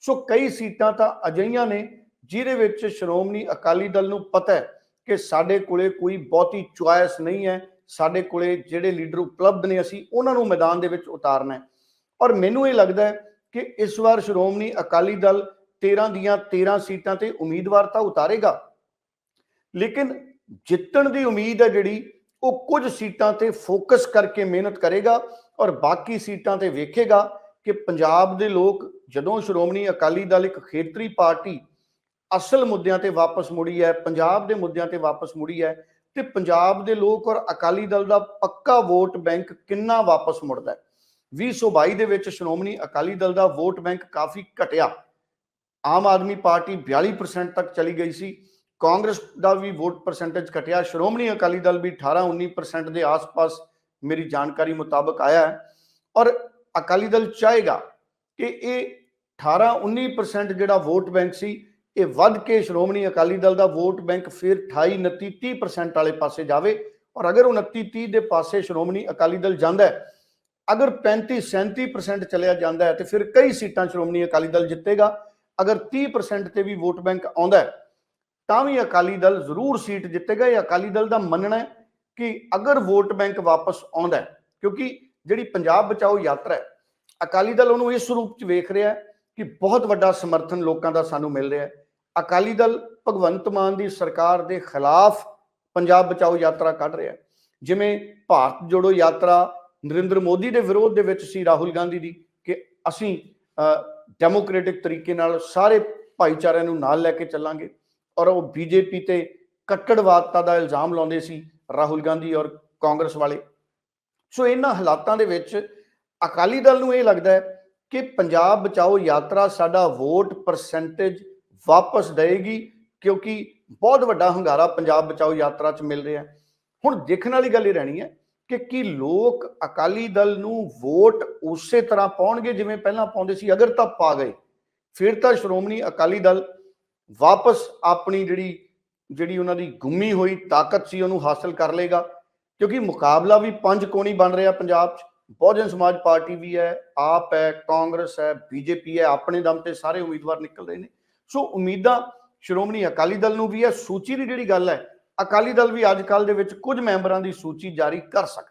[SPEAKER 2] ਸੋ ਕਈ ਸੀਟਾਂ ਤਾਂ ਅਜਈਆਂ ਨੇ ਜਿਹਦੇ ਵਿੱਚ ਸ਼੍ਰੋਮਣੀ ਅਕਾਲੀ ਦਲ ਨੂੰ ਪਤਾ ਹੈ ਕਿ ਸਾਡੇ ਕੋਲੇ ਕੋਈ ਬਹੁਤੀ ਚੁਆਇਸ ਨਹੀਂ ਹੈ। ਸਾਡੇ ਕੋਲੇ ਜਿਹੜੇ ਲੀਡਰ ਉਪਲਬਧ ਨੇ ਅਸੀਂ ਉਹਨਾਂ ਨੂੰ ਮੈਦਾਨ ਦੇ ਵਿੱਚ ਉਤਾਰਨਾ ਹੈ। ਔਰ ਮੈਨੂੰ ਇਹ ਲੱਗਦਾ ਹੈ ਕਿ ਇਸ ਵਾਰ ਸ਼੍ਰੋਮਣੀ ਅਕਾਲੀ ਦਲ 13 ਦੀਆਂ 13 ਸੀਟਾਂ ਤੇ ਉਮੀਦਵਾਰ ਤਾਂ ਉਤਾਰੇਗਾ। ਲੇਕਿਨ ਜਿੱਤਣ ਦੀ ਉਮੀਦ ਹੈ ਜਿਹੜੀ, ਉਹ ਕੁਝ ਸੀਟਾਂ ਤੇ ਫੋਕਸ ਕਰਕੇ ਮਿਹਨਤ ਕਰੇਗਾ। ਔਰ ਬਾਕੀ ਸੀਟਾਂ ਤੇ ਵੇਖੇਗਾ ਕਿ ਪੰਜਾਬ ਦੇ ਲੋਕ ਜਦੋਂ ਸ਼੍ਰੋਮਣੀ ਅਕਾਲੀ ਦਲ ਇੱਕ ਖੇਤਰੀ ਪਾਰਟੀ ਅਸਲ ਮੁੱਦਿਆਂ ਤੇ ਵਾਪਸ ਮੁੜੀ ਹੈ, ਪੰਜਾਬ ਦੇ ਮੁੱਦਿਆਂ ਤੇ ਵਾਪਸ ਮੁੜੀ ਹੈ ਤੇ ਪੰਜਾਬ ਦੇ ਲੋਕ ਔਰ ਅਕਾਲੀ ਦਲ ਦਾ ਪੱਕਾ ਵੋਟ ਬੈਂਕ ਕਿੰਨਾ ਵਾਪਸ ਮੁੜਦਾ ਹੈ? 2022 ਦੇ ਵਿੱਚ ਸ਼੍ਰੋਮਣੀ ਅਕਾਲੀ ਦਲ ਦਾ ਵੋਟ ਬੈਂਕ ਕਾਫੀ ਘਟਿਆ। ਆਮ ਆਦਮੀ ਪਾਰਟੀ 42% ਤੱਕ ਚਲੀ ਗਈ ਸੀ। ਕਾਂਗਰਸ ਦਾ ਵੀ ਵੋਟ ਪਰਸੈਂਟੇਜ ਘਟਿਆ। ਸ਼੍ਰੋਮਣੀ ਅਕਾਲੀ ਦਲ ਵੀ 18-19% ਦੇ ਆਸ-ਪਾਸ ਮੇਰੀ ਜਾਣਕਾਰੀ ਮੁਤਾਬਕ ਆਇਆ ਹੈ। ਔਰ ਅਕਾਲੀ ਦਲ ਚਾਹੇਗਾ ਕਿ ਇਹ 18-19% ਜਿਹੜਾ ਵੋਟ ਬੈਂਕ ਸੀ, ਇਹ ਵੱਧ ਕੇ ਸ਼੍ਰੋਮਣੀ ਅਕਾਲੀ ਦਲ ਦਾ ਵੋਟ ਬੈਂਕ ਫਿਰ 28 29 30% ਵਾਲੇ ਪਾਸੇ ਜਾਵੇ। ਔਰ ਅਗਰ 29 30 ਦੇ ਪਾਸੇ ਸ਼੍ਰੋਮਣੀ ਅਕਾਲੀ ਦਲ ਜਾਂਦਾ ਹੈ, ਅਗਰ 35 37% ਚਲਿਆ ਜਾਂਦਾ ਹੈ, ਤੇ ਫਿਰ ਕਈ ਸੀਟਾਂ ਸ਼੍ਰੋਮਣੀ ਅਕਾਲੀ ਦਲ ਜਿੱਤੇਗਾ। ਅਗਰ 30% ਤੇ ਵੀ ਵੋਟ ਬੈਂਕ ਆਉਂਦਾ ਤਾਂ ਵੀ ਅਕਾਲੀ ਦਲ ਜ਼ਰੂਰ ਸੀਟ ਜਿੱਤੇਗਾ। ਇਹ ਅਕਾਲੀ ਦਲ ਦਾ ਮੰਨਣਾ ਹੈ ਕਿ ਅਗਰ ਵੋਟ ਬੈਂਕ ਵਾਪਸ ਆਉਂਦਾ ਕਿਉਂਕਿ ਜਿਹੜੀ ਪੰਜਾਬ ਬਚਾਓ ਯਾਤਰਾ ਹੈ, ਅਕਾਲੀ ਦਲ ਉਹਨੂੰ ਇਸ ਰੂਪ 'ਚ ਵੇਖ ਰਿਹਾ ਹੈ ਕਿ ਬਹੁਤ ਵੱਡਾ ਸਮਰਥਨ ਲੋਕਾਂ ਦਾ ਸਾਨੂੰ ਮਿਲ ਰਿਹਾ ਹੈ। ਅਕਾਲੀ ਦਲ ਭਗਵੰਤ ਮਾਨ ਦੀ ਸਰਕਾਰ ਦੇ ਖਿਲਾਫ ਪੰਜਾਬ ਬਚਾਓ ਯਾਤਰਾ ਕੱਢ ਰਿਹਾ ਜਿਵੇਂ ਭਾਰਤ ਜੋੜੋ ਯਾਤਰਾ ਨਰਿੰਦਰ ਮੋਦੀ ਦੇ ਵਿਰੋਧ ਦੇ ਵਿੱਚ ਸੀ ਰਾਹੁਲ ਗਾਂਧੀ ਦੀ ਕਿ ਅਸੀਂ ਡੈਮੋਕ੍ਰੈਟਿਕ ਤਰੀਕੇ ਨਾਲ ਸਾਰੇ ਭਾਈਚਾਰਿਆਂ ਨੂੰ ਨਾਲ ਲੈ ਕੇ ਚੱਲਾਂਗੇ ਔਰ ਉਹ ਬੀਜੇਪੀ ਤੇ ਕੱਟੜਵਾਦਤਾ ਦਾ ਇਲਜ਼ਾਮ ਲਾਉਂਦੇ ਸੀ ਰਾਹੁਲ ਗਾਂਧੀ ਔਰ ਕਾਂਗਰਸ ਵਾਲੇ। ਸੋ ਇਹਨਾਂ ਹਾਲਾਤਾਂ ਦੇ ਵਿੱਚ ਅਕਾਲੀ ਦਲ ਨੂੰ ਇਹ ਲੱਗਦਾ ਹੈ ਕਿ ਪੰਜਾਬ ਬਚਾਓ ਯਾਤਰਾ ਸਾਡਾ ਵੋਟ ਪਰਸੈਂਟੇਜ ਵਾਪਸ ਦੇਏਗੀ ਕਿਉਂਕਿ ਬਹੁਤ ਵੱਡਾ ਹੰਗਾਰਾ ਪੰਜਾਬ ਬਚਾਓ ਯਾਤਰਾ 'ਚ ਮਿਲ ਰਿਹਾ। ਹੁਣ ਦੇਖਣ ਵਾਲੀ ਗੱਲ ਇਹ ਰਹਿਣੀ ਹੈ ਕਿ ਕੀ ਲੋਕ ਅਕਾਲੀ ਦਲ ਨੂੰ ਵੋਟ ਉਸੇ ਤਰ੍ਹਾਂ ਪਾਉਣਗੇ ਜਿਵੇਂ ਪਹਿਲਾਂ ਪਾਉਂਦੇ ਸੀ, ਅਗਰ ਤਾਂ ਪਾ ਗਏ। ਫਿਰ ਤਾਂ ਸ਼੍ਰੋਮਣੀ ਅਕਾਲੀ ਦਲ ਵਾਪਸ ਆਪਣੀ ਜਿਹੜੀ ਜਿਹੜੀ ਉਹਨਾਂ ਦੀ ਗੁੰਮੀ ਹੋਈ, ਤਾਕਤ ਸੀ, ਉਹਨੂੰ ਹਾਸਲ ਕਰ ਲੇਗਾ ਕਿਉਂਕਿ ਮੁਕਾਬਲਾ ਵੀ ਪੰਜ ਕੋਣੀ ਬਣ ਰਿਹਾ ਪੰਜਾਬ 'ਚ। ਬਹੁਜਨ ਸਮਾਜ ਪਾਰਟੀ ਵੀ ਹੈ, ਆਪ ਹੈ, ਕਾਂਗਰਸ ਹੈ, ਬੀਜੇਪੀ ਹੈ, ਆਪਣੇ ਦਮ ਤੇ ਸਾਰੇ ਉਮੀਦਵਾਰ ਨਿਕਲ ਰਹੇ ਨੇ। ਸੋ ਉਮੀਦਾਂ ਸ਼੍ਰੋਮਣੀ ਅਕਾਲੀ ਦਲ ਨੂੰ ਵੀ ਹੈ। ਸੂਚੀ ਦੀ ਜਿਹੜੀ ਗੱਲ ਹੈ, ਅਕਾਲੀ ਦਲ ਵੀ ਅੱਜ ਕੱਲ ਦੇ ਵਿੱਚ ਕੁਝ ਮੈਂਬਰਾਂ ਦੀ ਸੂਚੀ ਜਾਰੀ ਕਰ ਸਕਦਾ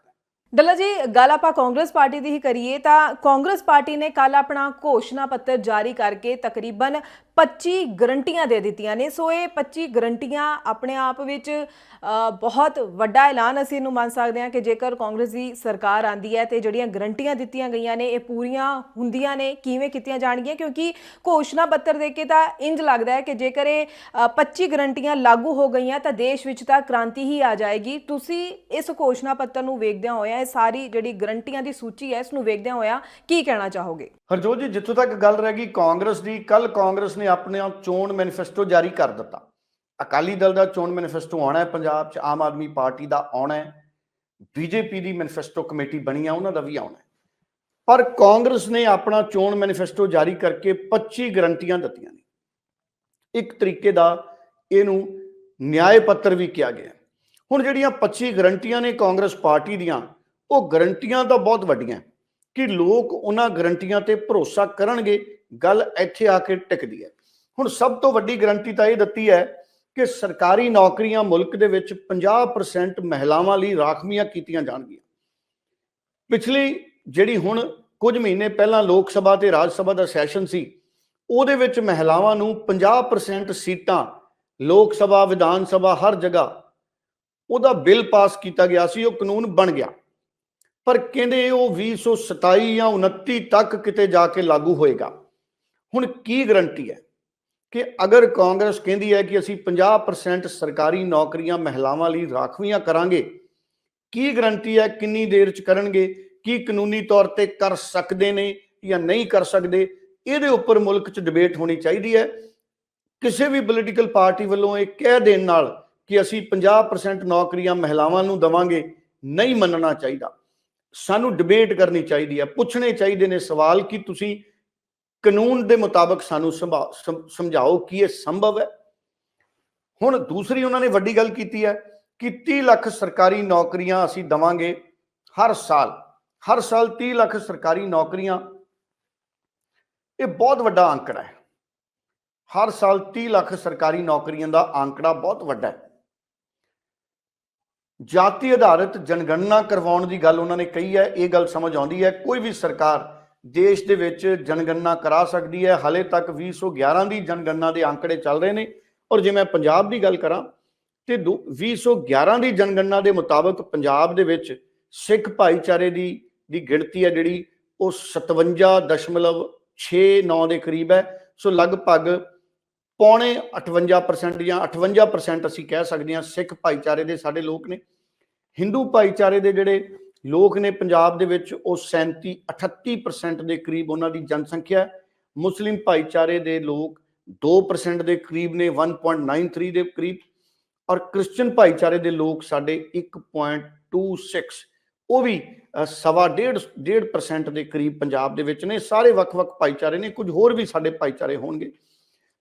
[SPEAKER 1] ਡੱਲਾ ਜੀ, ਗੱਲ ਆਪਾਂ ਕਾਂਗਰਸ ਪਾਰਟੀ ਦੀ ਹੀ ਕਰੀਏ ਤਾਂ ਕਾਂਗਰਸ ਪਾਰਟੀ ਨੇ ਕੱਲ ਆਪਣਾ ਘੋਸ਼ਣਾ ਪੱਤਰ ਜਾਰੀ ਕਰਕੇ ਤਕਰੀਬਨ 25 ਗਰੰਟੀਆਂ ਦੇ ਦਿੱਤੀਆਂ ਨੇ। ਸੋ ਇਹ 25 ਗਰੰਟੀਆਂ ਆਪਣੇ ਆਪ ਵਿੱਚ ਬਹੁਤ ਵੱਡਾ ਐਲਾਨ ਅਸੀਂ ਇਹਨੂੰ ਮੰਨ ਸਕਦੇ ਹਾਂ ਕਿ ਜੇਕਰ ਕਾਂਗਰਸ ਦੀ ਸਰਕਾਰ ਆਂਦੀ ਹੈ ਤੇ ਜਿਹੜੀਆਂ ਗਰੰਟੀਆਂ ਦਿੱਤੀਆਂ ਗਈਆਂ ਨੇ ਇਹ ਪੂਰੀਆਂ ਹੁੰਦੀਆਂ ਨੇ ਕਿਵੇਂ ਕੀਤੀਆਂ ਜਾਣਗੀਆਂ? ਕਿਉਂਕਿ ਘੋਸ਼ਣਾ ਪੱਤਰ ਦੇ ਕੇ ਤਾਂ ਇੰਜ ਲੱਗਦਾ ਹੈ ਕਿ ਜੇਕਰ ਇਹ ਅ, 25 ਗਰੰਟੀਆਂ ਲਾਗੂ ਹੋ ਗਈਆਂ ਤਾਂ ਦੇਸ਼ ਵਿੱਚ ਤਾਂ ਕ੍ਰਾਂਤੀ ਹੀ ਆ ਜਾਏਗੀ। ਤੁਸੀਂ ਇਸ ਘੋਸ਼ਣਾ ਪੱਤਰ ਨੂੰ ਵੇਖਦਿਆਂ ਹੋਇਆਂ ਇਹ ਸਾਰੀ ਜਿਹੜੀ ਗਰੰਟੀਆਂ ਦੀ ਸੂਚੀ ਹੈ ਇਸ ਨੂੰ ਵੇਖਦਿਆਂ ਹੋਇਆਂ ਕੀ ਕਹਿਣਾ ਚਾਹੋਗੇ?
[SPEAKER 2] ਹਰਜੋਤ ਜੀ, ਜਿੱਥੋਂ ਤੱਕ ਗੱਲ ਰਹਿ ਗਈ ਕਾਂਗਰਸ ਦੀ ਕੱਲ ਕਾਂਗਰਸ ਨੇ ਆਪਣਾ ਚੋਣ ਮੈਨੀਫੈਸਟੋ ਜਾਰੀ ਕਰ ਦਿੱਤਾ। ਅਕਾਲੀ ਦਲ ਦਾ ਚੋਣ ਮੈਨੀਫੈਸਟੋ ਆਉਣਾ ਹੈ, ਪੰਜਾਬ 'ਚ ਆਮ ਆਦਮੀ ਪਾਰਟੀ ਦਾ ਆਉਣਾ ਹੈ ਬੀਜੇਪੀ ਦੀ ਮੈਨੀਫੈਸਟੋ ਕਮੇਟੀ ਬਣੀ ਆ, ਉਹਨਾਂ ਦਾ ਵੀ ਆਉਣਾ ਪਰ ਕਾਂਗਰਸ ਨੇ ਆਪਣਾ ਚੋਣ ਮੈਨੀਫੈਸਟੋ ਜਾਰੀ ਕਰਕੇ 25 ਗਰੰਟੀਆਂ ਦਿੱਤੀਆਂ ਨੇ। ਇੱਕ ਤਰੀਕੇ ਦਾ ਇਹਨੂੰ ਨਿਆਂ ਪੱਤਰ ਵੀ ਕਿਹਾ ਗਿਆ ਹੁਣ ਜਿਹੜੀਆਂ 25 ਗਰੰਟੀਆਂ ਨੇ ਕਾਂਗਰਸ ਪਾਰਟੀ ਦੀਆਂ, ਉਹ ਗਰੰਟੀਆਂ ਤਾਂ ਬਹੁਤ ਵੱਡੀਆਂ ਕਿ ਲੋਕ ਉਹਨਾਂ ਗਰੰਟੀਆਂ ਤੇ ਭਰੋਸਾ ਕਰਨਗੇ, ਗੱਲ ਇੱਥੇ ਆ ਕੇ ਟਿਕਦੀ ਹੈ। ਹੁਣ ਸਭ ਤੋਂ ਵੱਡੀ ਗਰੰਟੀ ਤਾਂ ਇਹ ਦਿੱਤੀ ਹੈ ਕਿ ਸਰਕਾਰੀ ਨੌਕਰੀਆਂ ਮੁਲਕ ਦੇ ਵਿੱਚ 50% ਮਹਿਲਾਵਾਂ ਲਈ ਰਾਖਵੀਆਂ ਕੀਤੀਆਂ ਜਾਣਗੀਆਂ। ਪਿਛਲੀ ਜਿਹੜੀ ਹੁਣ ਕੁਝ ਮਹੀਨੇ ਪਹਿਲਾਂ ਲੋਕ ਸਭਾ ਤੇ ਰਾਜ ਸਭਾ ਦਾ ਸੈਸ਼ਨ ਸੀ, ਉਹਦੇ ਵਿੱਚ ਮਹਿਲਾਵਾਂ ਨੂੰ 50% ਸੀਟਾਂ ਲੋਕ ਸਭਾ, ਵਿਧਾਨ ਸਭਾ ਹਰ ਜਗ੍ਹਾ ਉਹਦਾ ਬਿੱਲ ਪਾਸ ਕੀਤਾ ਗਿਆ ਸੀ, ਉਹ ਕਾਨੂੰਨ ਬਣ ਗਿਆ। ਪਰ ਕਹਿੰਦੇ ਉਹ 2027 ਜਾਂ 29 ਤੱਕ ਕਿਤੇ ਜਾ ਕੇ ਲਾਗੂ ਹੋਏਗਾ? ਹੁਣ ਕੀ ਗਰੰਟੀ ਹੈ ਕਿ ਅਗਰ ਕਾਂਗਰਸ ਕਹਿੰਦੀ ਹੈ ਕਿ ਅਸੀਂ 50% ਸਰਕਾਰੀ ਨੌਕਰੀਆਂ ਮਹਿਲਾਵਾਂ ਲਈ ਰਾਖਵੀਆਂ ਕਰਾਂਗੇ, ਕੀ ਗਰੰਟੀ ਹੈ ਕਿੰਨੀ ਦੇਰ ਚ ਕਰਨਗੇ, ਕੀ ਕਾਨੂੰਨੀ ਤੌਰ ਤੇ ਕਰ ਸਕਦੇ ਨੇ ਜਾਂ ਨਹੀਂ ਕਰ ਸਕਦੇ? ਇਹਦੇ ਉੱਪਰ ਮੁਲਕ 'ਚ ਡਿਬੇਟ ਹੋਣੀ ਚਾਹੀਦੀ ਹੈ। ਕਿਸੇ ਵੀ ਪੋਲੀਟੀਕਲ ਪਾਰਟੀ ਵੱਲੋਂ ਇਹ ਕਹਿ ਦੇਣ ਨਾਲ ਕਿ ਅਸੀਂ 50% ਨੌਕਰੀਆਂ ਮਹਿਲਾਵਾਂ ਨੂੰ ਦਵਾਂਗੇ, ਨਹੀਂ ਮੰਨਣਾ ਚਾਹੀਦਾ। ਸਾਨੂੰ ਡਿਬੇਟ ਕਰਨੀ ਚਾਹੀਦੀ ਹੈ, ਪੁੱਛਣੇ ਚਾਹੀਦੇ ਨੇ ਸਵਾਲ ਕਿ ਤੁਸੀਂ ਕਾਨੂੰਨ ਦੇ ਮੁਤਾਬਕ ਸਾਨੂੰ ਸੰਭਾ- ਸਮਝਾਓ ਕਿ ਇਹ ਸੰਭਵ ਹੈ। ਹੁਣ ਦੂਸਰੀ ਉਹਨਾਂ ਨੇ ਵੱਡੀ ਗੱਲ ਕੀਤੀ ਹੈ ਕਿ 30 ਲੱਖ ਸਰਕਾਰੀ ਨੌਕਰੀਆਂ ਅਸੀਂ ਦਵਾਂਗੇ ਹਰ ਸਾਲ ਹਰ ਸਾਲ 30 ਲੱਖ ਸਰਕਾਰੀ ਨੌਕਰੀਆਂ। ਇਹ ਬਹੁਤ ਵੱਡਾ ਅੰਕੜਾ ਹੈ। ਹਰ ਸਾਲ 30 ਲੱਖ ਸਰਕਾਰੀ ਨੌਕਰੀਆਂ ਦਾ ਅੰਕੜਾ ਬਹੁਤ ਵੱਡਾ ਹੈ। ਜਾਤੀ ਆਧਾਰਿਤ ਜਨਗਣਨਾ ਕਰਵਾਉਣ ਦੀ ਗੱਲ ਉਹਨਾਂ ਨੇ ਕਹੀ ਹੈ, ਇਹ ਗੱਲ ਸਮਝ ਆਉਂਦੀ ਹੈ। ਕੋਈ ਵੀ ਸਰਕਾਰ ਦੇਸ਼ ਦੇ ਵਿੱਚ ਜਨਗਣਨਾ ਕਰਾ ਸਕਦੀ ਹੈ। ਹਾਲੇ ਤੱਕ 2011 ਦੀ ਜਨਗਣਨਾ ਦੇ ਅੰਕੜੇ ਚੱਲ ਰਹੇ ਨੇ। ਔਰ ਜੇ ਮੈਂ ਪੰਜਾਬ ਦੀ ਗੱਲ ਕਰਾਂ, ਤੇ ਦੋ- 2011 ਦੀ ਜਨਗਣਨਾ ਦੇ ਮੁਤਾਬਕ ਪੰਜਾਬ ਦੇ ਵਿੱਚ ਸਿੱਖ ਭਾਈਚਾਰੇ ਦੀ ਦੀ ਗਿਣਤੀ ਹੈ ਜਿਹੜੀ, ਉਹ 57.69 ਦੇ ਕਰੀਬ ਹੈ। ਸੋ ਲਗਭਗ ਪੌਣੇ 58% ਜਾਂ 58% ਅਸੀਂ ਕਹਿ ਸਕਦੇ ਹਾਂ ਸਿੱਖ ਭਾਈਚਾਰੇ ਦੇ ਸਾਡੇ ਲੋਕ ਨੇ। ਹਿੰਦੂ ਭਾਈਚਾਰੇ ਦੇ ਜਿਹੜੇ ਲੋਕ ਨੇ ਪੰਜਾਬ ਦੇ ਵਿੱਚ, ਉਹ 37 38% ਦੇ ਕਰੀਬ ਉਹਨਾਂ ਦੀ ਜਨਸੰਖਿਆ ਮੁਸਲਿਮ ਭਾਈਚਾਰੇ ਦੇ ਲੋਕ 2% ਦੇ ਕਰੀਬ ਨੇ 1.93 ਦੇ ਕਰੀਬ। ਔਰ ਕ੍ਰਿਸਚੀਅਨ ਭਾਈਚਾਰੇ ਦੇ ਲੋਕ ਸਾਡੇ 1.26 ਉਹ ਵੀ ਸਵਾ ਡੇਢ ਡੇਢ percent ਦੇ ਕਰੀਬ ਪੰਜਾਬ ਦੇ ਵਿੱਚ ਨੇ। ਸਾਰੇ ਵੱਖ-ਵੱਖ ਭਾਈਚਾਰੇ ਨੇ, ਕੁਝ ਹੋਰ ਵੀ ਸਾਡੇ ਭਾਈਚਾਰੇ ਹੋਣਗੇ।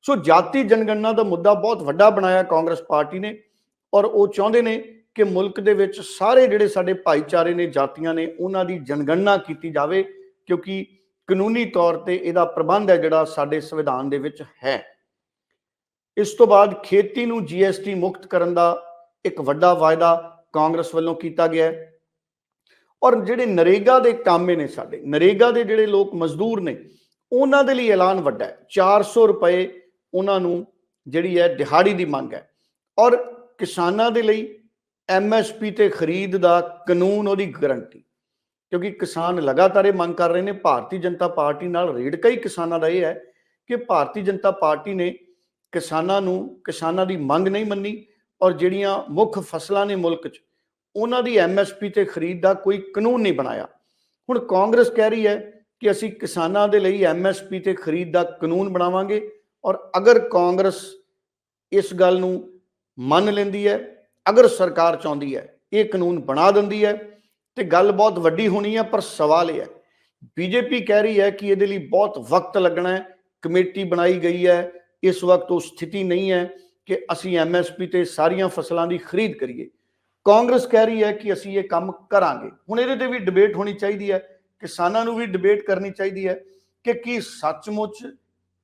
[SPEAKER 2] ਸੋ ਜਾਤੀ ਜਨਗਣਨਾ ਦਾ ਮੁੱਦਾ ਬਹੁਤ ਵੱਡਾ ਬਣਾਇਆ ਕਾਂਗਰਸ ਪਾਰਟੀ ਨੇ ਔਰ ਉਹ ਚਾਹੁੰਦੇ ਨੇ ਕਿ ਮੁਲਕ ਦੇ ਵਿੱਚ ਸਾਰੇ ਜਿਹੜੇ ਸਾਡੇ ਭਾਈਚਾਰੇ ਨੇ, ਜਾਤੀਆਂ ਨੇ, ਉਹਨਾਂ ਦੀ ਜਨਗਣਨਾ ਕੀਤੀ ਜਾਵੇ ਕਿਉਂਕਿ ਕਾਨੂੰਨੀ ਤੌਰ ਤੇ ਇਹਦਾ ਪ੍ਰਬੰਧ ਹੈ ਜਿਹੜਾ ਸਾਡੇ ਸੰਵਿਧਾਨ ਦੇ ਵਿੱਚ ਹੈ। ਇਸ ਤੋਂ ਬਾਅਦ ਖੇਤੀ ਨੂੰ ਜੀਐਸਟੀ ਮੁਕਤ ਕਰਨ ਦਾ ਇੱਕ ਵੱਡਾ ਵਾਅਦਾ ਕਾਂਗਰਸ ਵੱਲੋਂ ਕੀਤਾ ਗਿਆ ਹੈ। ਔਰ ਜਿਹੜੇ ਨਰੇਗਾ ਦੇ ਕਾਮੇ ਨੇ ਸਾਡੇ, ਨਰੇਗਾ ਦੇ ਜਿਹੜੇ ਲੋਕ ਮਜ਼ਦੂਰ ਨੇ, ਉਹਨਾਂ ਦੇ ਲਈ ਐਲਾਨ ਵੱਡਾ ਹੈ। 400 ਰੁਪਏ ਉਹਨਾਂ ਨੂੰ ਜਿਹੜੀ ਹੈ ਦਿਹਾੜੀ ਦੀ ਮੰਗ ਹੈ। ਔਰ ਕਿਸਾਨਾਂ ਦੇ ਲਈ ਐਮਐਸਪੀ ਤੇ ਖਰੀਦ ਦਾ ਕਾਨੂੰਨ ਉਹਦੀ ਗਾਰੰਟੀ, ਕਿਉਂਕਿ ਕਿਸਾਨ ਲਗਾਤਾਰ ਇਹ ਮੰਗ ਕਰ ਰਹੇ ਨੇ, ਭਾਰਤੀ ਜਨਤਾ ਪਾਰਟੀ ਨਾਲ ਰੇੜਕਾ ਹੀ ਕਿਸਾਨਾਂ ਦਾ ਇਹ ਹੈ ਕਿ ਭਾਰਤੀ ਜਨਤਾ ਪਾਰਟੀ ਨੇ ਕਿਸਾਨਾਂ ਨੂੰ, ਕਿਸਾਨਾਂ ਦੀ ਮੰਗ ਨਹੀਂ ਮੰਨੀ ਔਰ ਜਿਹੜੀਆਂ ਮੁੱਖ ਫਸਲਾਂ ਨੇ ਮੁਲਕ 'ਚ, ਉਹਨਾਂ ਦੀ ਐਮਐਸਪੀ ਤੇ ਖਰੀਦ ਦਾ ਕੋਈ ਕਾਨੂੰਨ ਨਹੀਂ ਬਣਾਇਆ। ਹੁਣ ਕਾਂਗਰਸ ਕਹਿ ਰਹੀ ਹੈ ਕਿ ਅਸੀਂ ਕਿਸਾਨਾਂ ਦੇ ਲਈ ਐਮਐਸਪੀ ਤੇ ਖਰੀਦ ਦਾ ਕਾਨੂੰਨ ਬਣਾਵਾਂਗੇ ਔਰ ਅਗਰ ਕਾਂਗਰਸ ਇਸ ਗੱਲ ਨੂੰ ਮੰਨ ਲੈਂਦੀ ਹੈ, ਅਗਰ ਸਰਕਾਰ ਚਾਹੁੰਦੀ ਹੈ, ਇਹ ਕਾਨੂੰਨ ਬਣਾ ਦਿੰਦੀ ਹੈ, ਤੇ ਗੱਲ ਬਹੁਤ ਵੱਡੀ ਹੋਣੀ ਹੈ, ਪਰ ਸਵਾਲ ਇਹ ਹੈ, ਬੀਜੇਪੀ ਕਹਿ ਰਹੀ ਹੈ ਕਿ ਇਹਦੇ ਲਈ ਬਹੁਤ ਵਕਤ ਲੱਗਣਾ ਹੈ, ਕਮੇਟੀ ਬਣਾਈ ਗਈ ਹੈ, ਇਸ ਵਕਤ ਉਹ ਸਥਿਤੀ ਨਹੀਂ ਹੈ ਕਿ ਅਸੀਂ ਐਮਐਸਪੀ ਤੇ ਸਾਰੀਆਂ ਫਸਲਾਂ ਦੀ ਖਰੀਦ ਕਰੀਏ। ਕਾਂਗਰਸ ਕਹਿ ਰਹੀ ਹੈ ਕਿ ਅਸੀਂ ਇਹ ਕੰਮ ਕਰਾਂਗੇ। ਹੁਣ ਇਹਦੇ ਤੇ ਵੀ ਡਿਬੇਟ ਹੋਣੀ ਚਾਹੀਦੀ ਹੈ, ਕਿਸਾਨਾਂ ਨੂੰ ਵੀ ਡਿਬੇਟ ਕਰਨੀ ਚਾਹੀਦੀ ਹੈ ਕਿ ਕੀ ਸੱਚਮੁੱਚ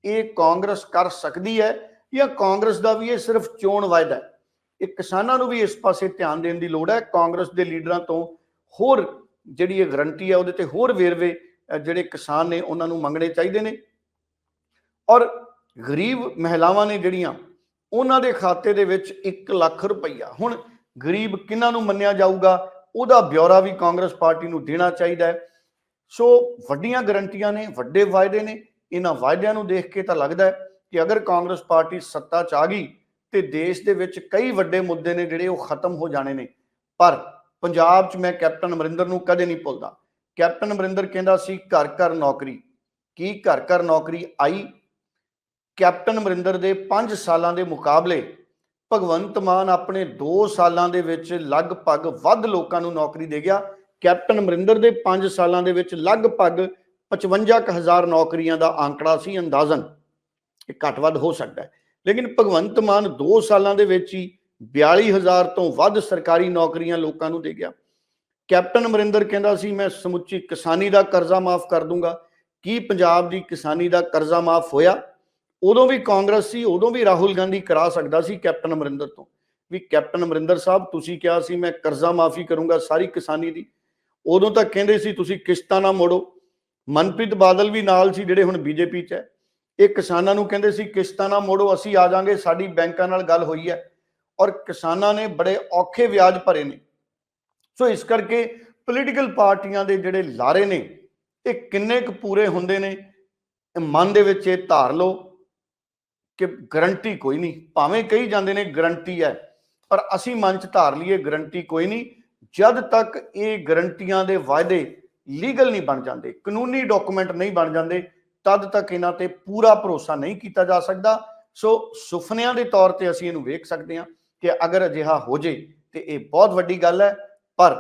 [SPEAKER 2] ਇਹ ਕਾਂਗਰਸ ਕਰ ਸਕਦੀ ਹੈ ਜਾਂ ਕਾਂਗਰਸ ਦਾ ਵੀ ਇਹ ਸਿਰਫ ਚੋਣ ਵਾਅਦਾ ਹੈ। ਇਹ ਕਿਸਾਨਾਂ ਨੂੰ ਵੀ ਇਸ ਪਾਸੇ ਧਿਆਨ ਦੇਣ ਦੀ ਲੋੜ ਹੈ। ਕਾਂਗਰਸ ਦੇ ਲੀਡਰਾਂ ਤੋਂ ਹੋਰ ਜਿਹੜੀ ਇਹ ਗਰੰਟੀ ਹੈ, ਉਹਦੇ ਤੇ ਹੋਰ ਵੇਰਵੇ ਜਿਹੜੇ ਕਿਸਾਨ ਨੇ, ਉਹਨਾਂ ਨੂੰ ਮੰਗਣੇ ਚਾਹੀਦੇ ਨੇ। ਔਰ ਗਰੀਬ ਮਹਿਲਾਵਾਂ ਨੇ ਜਿਹੜੀਆਂ, ਉਹਨਾਂ ਦੇ ਖਾਤੇ ਦੇ ਵਿੱਚ 1 ਲੱਖ ਰੁਪਈਆ। ਹੁਣ ਗਰੀਬ ਕਿਹਨਾਂ ਨੂੰ ਮੰਨਿਆ ਜਾਊਗਾ? ਉਹਦਾ ਬਿਉਰਾ ਵੀ ਕਾਂਗਰਸ ਪਾਰਟੀ ਨੂੰ ਦੇਣਾ ਚਾਹੀਦਾ ਹੈ। ਸੋ ਵੱਡੀਆਂ ਗਰੰਟੀਆਂ ਨੇ, ਵੱਡੇ ਵਾਅਦੇ ਨੇ। ਇਹਨਾਂ ਵਾਅਦਿਆਂ ਨੂੰ ਦੇਖ ਕੇ ਤਾਂ ਲੱਗਦਾ ਹੈ ਕਿ ਅਗਰ ਕਾਂਗਰਸ ਪਾਰਟੀ ਸੱਤਾ 'ਚ ਆ ਗਈ ਤੇ ਦੇਸ਼ ਦੇ ਵਿੱਚ ਕਈ ਵੱਡੇ ਮੁੱਦੇ ਨੇ ਜਿਹੜੇ ਉਹ ਖਤਮ ਹੋ ਜਾਣੇ ਨੇ। ਪਰ ਪੰਜਾਬ 'ਚ ਮੈਂ ਕੈਪਟਨ ਅਮਰਿੰਦਰ ਨੂੰ ਕਦੇ ਨਹੀਂ ਭੁੱਲਦਾ। ਕੈਪਟਨ ਅਮਰਿੰਦਰ ਕਹਿੰਦਾ ਸੀ, ਘਰ ਘਰ ਨੌਕਰੀ। ਕੀ ਘਰ ਘਰ ਨੌਕਰੀ ਆਈ? ਕੈਪਟਨ ਅਮਰਿੰਦਰ ਦੇ 5 ਸਾਲਾਂ ਦੇ ਮੁਕਾਬਲੇ ਭਗਵੰਤ ਮਾਨ ਆਪਣੇ 2 ਸਾਲਾਂ ਦੇ ਵਿੱਚ ਲਗਭਗ ਵੱਧ ਲੋਕਾਂ ਨੂੰ ਨੌਕਰੀ ਦੇ ਗਿਆ। ਕੈਪਟਨ ਅਮਰਿੰਦਰ ਦੇ 5 ਸਾਲਾਂ ਦੇ ਵਿੱਚ ਲਗਭਗ 55000 ਨੌਕਰੀਆਂ ਦਾ ਆંકੜਾ ਸੀ, ਅੰਦਾਜ਼ਨ ਇਹ ਘੱਟ ਵੱਧ ਹੋ ਸਕਦਾ ਹੈ। ਲੇਕਿਨ ਭਗਵੰਤ ਮਾਨ 2 ਸਾਲਾਂ ਦੇ ਵਿੱਚ ਹੀ 42000 ਤੋਂ ਵੱਧ ਸਰਕਾਰੀ ਨੌਕਰੀਆਂ ਲੋਕਾਂ ਨੂੰ ਦੇ ਗਿਆ। ਕੈਪਟਨ ਅਮਰਿੰਦਰ ਕਹਿੰਦਾ ਸੀ, ਮੈਂ ਸਮੁੱਚੀ ਕਿਸਾਨੀ ਦਾ ਕਰਜ਼ਾ ਮਾਫ ਕਰ ਦੂੰਗਾ। ਕੀ ਪੰਜਾਬ ਦੀ ਕਿਸਾਨੀ ਦਾ ਕਰਜ਼ਾ ਮਾਫ ਹੋਇਆ? ਉਦੋਂ ਵੀ ਕਾਂਗਰਸ ਸੀ, ਉਦੋਂ ਵੀ ਰਾਹੁਲ ਗਾਂਧੀ ਕਰਾ ਸਕਦਾ ਸੀ ਕੈਪਟਨ ਅਮਰਿੰਦਰ ਤੋਂ। ਵੀ ਕੈਪਟਨ ਅਮਰਿੰਦਰ ਸਾਹਿਬ, ਤੁਸੀਂ ਕਿਹਾ ਸੀ, ਮੈਂ ਕਰਜ਼ਾ ਮਾਫੀ ਕਰੂੰਗਾ ਸਾਰੀ ਕਿਸਾਨੀ ਦੀ। ਉਦੋਂ ਤਾਂ ਕਹਿੰਦੇ ਸੀ, ਤੁਸੀਂ ਕਿਸ਼ਤਾਂ ਨਾ ਮੋੜੋ। ਮਨਪ੍ਰੀਤ ਬਾਦਲ ਵੀ ਨਾਲ ਸੀ ਜਿਹੜੇ ਹੁਣ ਬੀਜੇਪੀ 'ਚ ਹੈ। ਇਹ ਕਿਸਾਨਾਂ ਨੂੰ ਕਹਿੰਦੇ ਸੀ, ਕਿਸ਼ਤਾਂ ਨਾ ਮੋੜੋ, ਅਸੀਂ ਆ ਜਾਾਂਗੇ, ਸਾਡੀ ਬੈਂਕਾਂ ਨਾਲ ਗੱਲ ਹੋਈ ਹੈ। ਔਰ ਕਿਸਾਨਾਂ ਨੇ ਬੜੇ ਔਖੇ ਵਿਆਜ ਭਰੇ ਨੇ। ਸੋ ਇਸ ਕਰਕੇ ਪੋਲੀਟੀਕਲ ਪਾਰਟੀਆਂ ਦੇ ਜਿਹੜੇ ਲਾਰੇ ਨੇ, ਇਹ ਕਿੰਨੇ ਕੁ ਪੂਰੇ ਹੁੰਦੇ ਨੇ ਮਨ ਦੇ ਵਿੱਚ ਇਹ ਧਾਰ ਲਓ ਕਿ ਗਰੰਟੀ ਕੋਈ ਨਹੀਂ। ਭਾਵੇਂ ਕਹੀ ਜਾਂਦੇ ਨੇ ਗਰੰਟੀ ਹੈ, ਪਰ ਅਸੀਂ ਮਨ ਚ ਧਾਰ ਲਈਏ ਗਰੰਟੀ ਕੋਈ ਨਹੀਂ। ਜਦ ਤੱਕ ਇਹ ਗਰੰਟੀਆਂ ਦੇ ਵਾਅਦੇ ਲੀਗਲ ਨਹੀਂ ਬਣ ਜਾਂਦੇ, ਕਾਨੂੰਨੀ ਡਾਕੂਮੈਂਟ ਨਹੀਂ ਬਣ ਜਾਂਦੇ, ਤਦ ਤੱਕ ਇਹਨਾਂ ਤੇ ਪੂਰਾ ਭਰੋਸਾ ਨਹੀਂ ਕੀਤਾ ਜਾ ਸਕਦਾ। ਸੋ ਸੁਪਨਿਆਂ ਦੇ ਤੌਰ ਤੇ ਅਸੀਂ ਇਹਨੂੰ ਵੇਖ ਸਕਦੇ ਹਾਂ ਕਿ ਅਗਰ ਅਜਿਹਾ ਹੋ ਜੇ ਤੇ ਇਹ ਬਹੁਤ ਵੱਡੀ ਗੱਲ ਹੈ, ਪਰ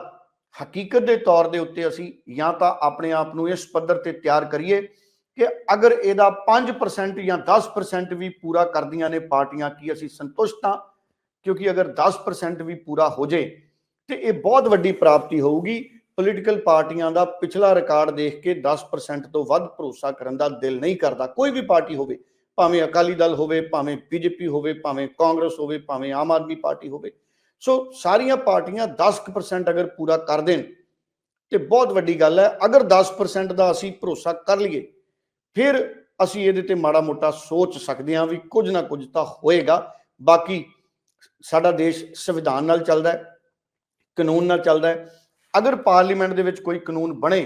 [SPEAKER 2] ਹਕੀਕਤ ਦੇ ਤੌਰ ਦੇ ਉੱਤੇ ਅਸੀਂ ਜਾਂ ਤਾਂ ਆਪਣੇ ਆਪ ਨੂੰ ਇਸ ਪੱਧਰ ਤੇ ਤਿਆਰ ਕਰੀਏ ਕਿ ਅਗਰ ਇਹਦਾ 5% ਜਾਂ 10% ਵੀ ਪੂਰਾ ਕਰਦੀਆਂ ਨੇ ਪਾਰਟੀਆਂ, ਕੀ ਅਸੀਂ ਸੰਤੁਸ਼ਟ ਹਾਂ? ਕਿਉਂਕਿ ਅਗਰ 10% ਵੀ ਪੂਰਾ ਹੋ ਜੇ ਤੇ ਇਹ ਬਹੁਤ ਵੱਡੀ ਪ੍ਰਾਪਤੀ ਹੋਊਗੀ। ਪੋਲੀਟੀਕਲ ਪਾਰਟੀਆਂ ਦਾ ਪਿਛਲਾ ਰਿਕਾਰਡ ਦੇਖ ਕੇ 10% ਤੋਂ ਵੱਧ ਭਰੋਸਾ ਕਰਨ ਦਾ ਦਿਲ ਨਹੀਂ ਕਰਦਾ। ਕੋਈ ਵੀ ਪਾਰਟੀ ਹੋਵੇ, ਭਾਵੇਂ ਅਕਾਲੀ ਦਲ ਹੋਵੇ, ਭਾਵੇਂ ਬੀਜੇਪੀ ਹੋਵੇ, ਭਾਵੇਂ ਕਾਂਗਰਸ ਹੋਵੇ, ਭਾਵੇਂ ਆਮ ਆਦਮੀ ਪਾਰਟੀ ਹੋਵੇ। ਸੋ ਸਾਰੀਆਂ ਪਾਰਟੀਆਂ 10% ਅਗਰ ਪੂਰਾ ਕਰ ਦੇਣ, ਤੇ ਬਹੁਤ ਵੱਡੀ ਗੱਲ ਹੈ, ਅਗਰ 10% ਦਾ ਅਸੀਂ ਭਰੋਸਾ ਕਰ ਲਈਏ, ਫਿਰ ਅਸੀਂ ਇਹਦੇ ਤੇ ਮਾੜਾ ਮੋਟਾ ਸੋਚ ਸਕਦੇ ਹਾਂ ਵੀ ਕੁਝ ਨਾ ਕੁਝ ਤਾਂ ਹੋਏਗਾ। ਬਾਕੀ ਸਾਡਾ ਦੇਸ਼ ਸੰਵਿਧਾਨ ਨਾਲ ਚੱਲਦਾ ਹੈ, ਕਾਨੂੰਨ ਨਾਲ ਚੱਲਦਾ ਹੈ ਅਗਰ ਪਾਰਲੀਮੈਂਟ ਦੇ ਵਿੱਚ ਕੋਈ ਕਾਨੂੰਨ ਬਣੇ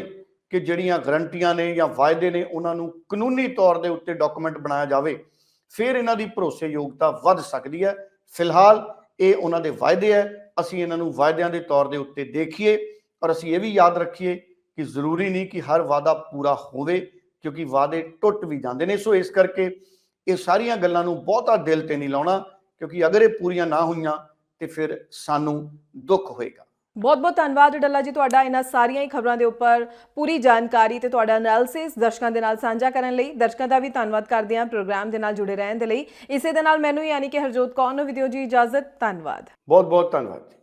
[SPEAKER 2] ਕਿ ਜਿਹੜੀਆਂ ਗਰੰਟੀਆਂ ਨੇ ਜਾਂ ਵਾਅਦੇ ਨੇ ਉਹਨਾਂ ਨੂੰ ਕਾਨੂੰਨੀ ਤੌਰ ਦੇ ਉੱਤੇ ਡਾਕੂਮੈਂਟ ਬਣਾਇਆ ਜਾਵੇ, ਫਿਰ ਇਹਨਾਂ ਦੀ ਭਰੋਸੇਯੋਗਤਾ ਵੱਧ ਸਕਦੀ ਹੈ। ਫਿਲਹਾਲ ਇਹ ਉਹਨਾਂ ਦੇ ਵਾਅਦੇ ਹੈ। ਅਸੀਂ ਇਹਨਾਂ ਨੂੰ ਵਾਅਦਿਆਂ ਦੇ ਤੌਰ ਦੇ ਉੱਤੇ ਦੇਖੀਏ ਔਰ ਅਸੀਂ ਇਹ ਵੀ ਯਾਦ ਰੱਖੀਏ ਕਿ ਜ਼ਰੂਰੀ ਨਹੀਂ ਕਿ ਹਰ ਵਾਅਦਾ ਪੂਰਾ ਹੋਵੇ, ਕਿਉਂਕਿ ਵਾਅਦੇ ਟੁੱਟ ਵੀ ਜਾਂਦੇ ਨੇ। ਸੋ ਇਸ ਕਰਕੇ ਇਹ ਸਾਰੀਆਂ ਗੱਲਾਂ ਨੂੰ ਬਹੁਤਾ ਦਿਲ ਤੇ ਨਹੀਂ ਲਾਉਣਾ, ਕਿਉਂਕਿ ਅਗਰ ਇਹ ਪੂਰੀਆਂ ਨਾ ਹੋਈਆਂ ਤੇ ਫਿਰ ਸਾਨੂੰ ਦੁੱਖ ਹੋਏਗਾ।
[SPEAKER 1] ਬਹੁਤ ਬਹੁਤ ਧੰਨਵਾਦ ਡੱਲਾ ਜੀ ਤੁਹਾਡਾ ਇਹਨਾਂ ਸਾਰੀਆਂ ਹੀ ਖਬਰਾਂ ਦੇ ਉੱਪਰ ਪੂਰੀ ਜਾਣਕਾਰੀ ਤੇ ਤੁਹਾਡਾ ਐਨਾਲਿਸਿਸ ਦਰਸ਼ਕਾਂ ਦੇ ਨਾਲ ਸਾਂਝਾ ਕਰਨ ਲਈ। ਦਰਸ਼ਕਾਂ ਦਾ ਵੀ ਧੰਨਵਾਦ ਕਰਦੇ ਹਾਂ ਪ੍ਰੋਗਰਾਮ ਦੇ ਨਾਲ ਜੁੜੇ ਰਹਿਣ ਦੇ ਲਈ। ਇਸੇ ਦੇ ਨਾਲ ਮੈਨੂੰ ਯਾਨੀ ਕਿ ਹਰਜੋਤ ਕੌਰ ਨੂੰ ਵੀ ਦਿਓ ਜੀ ਇਜਾਜ਼ਤ। ਧੰਨਵਾਦ।
[SPEAKER 2] ਬਹੁਤ ਬਹੁਤ ਧੰਨਵਾਦ ਜੀ।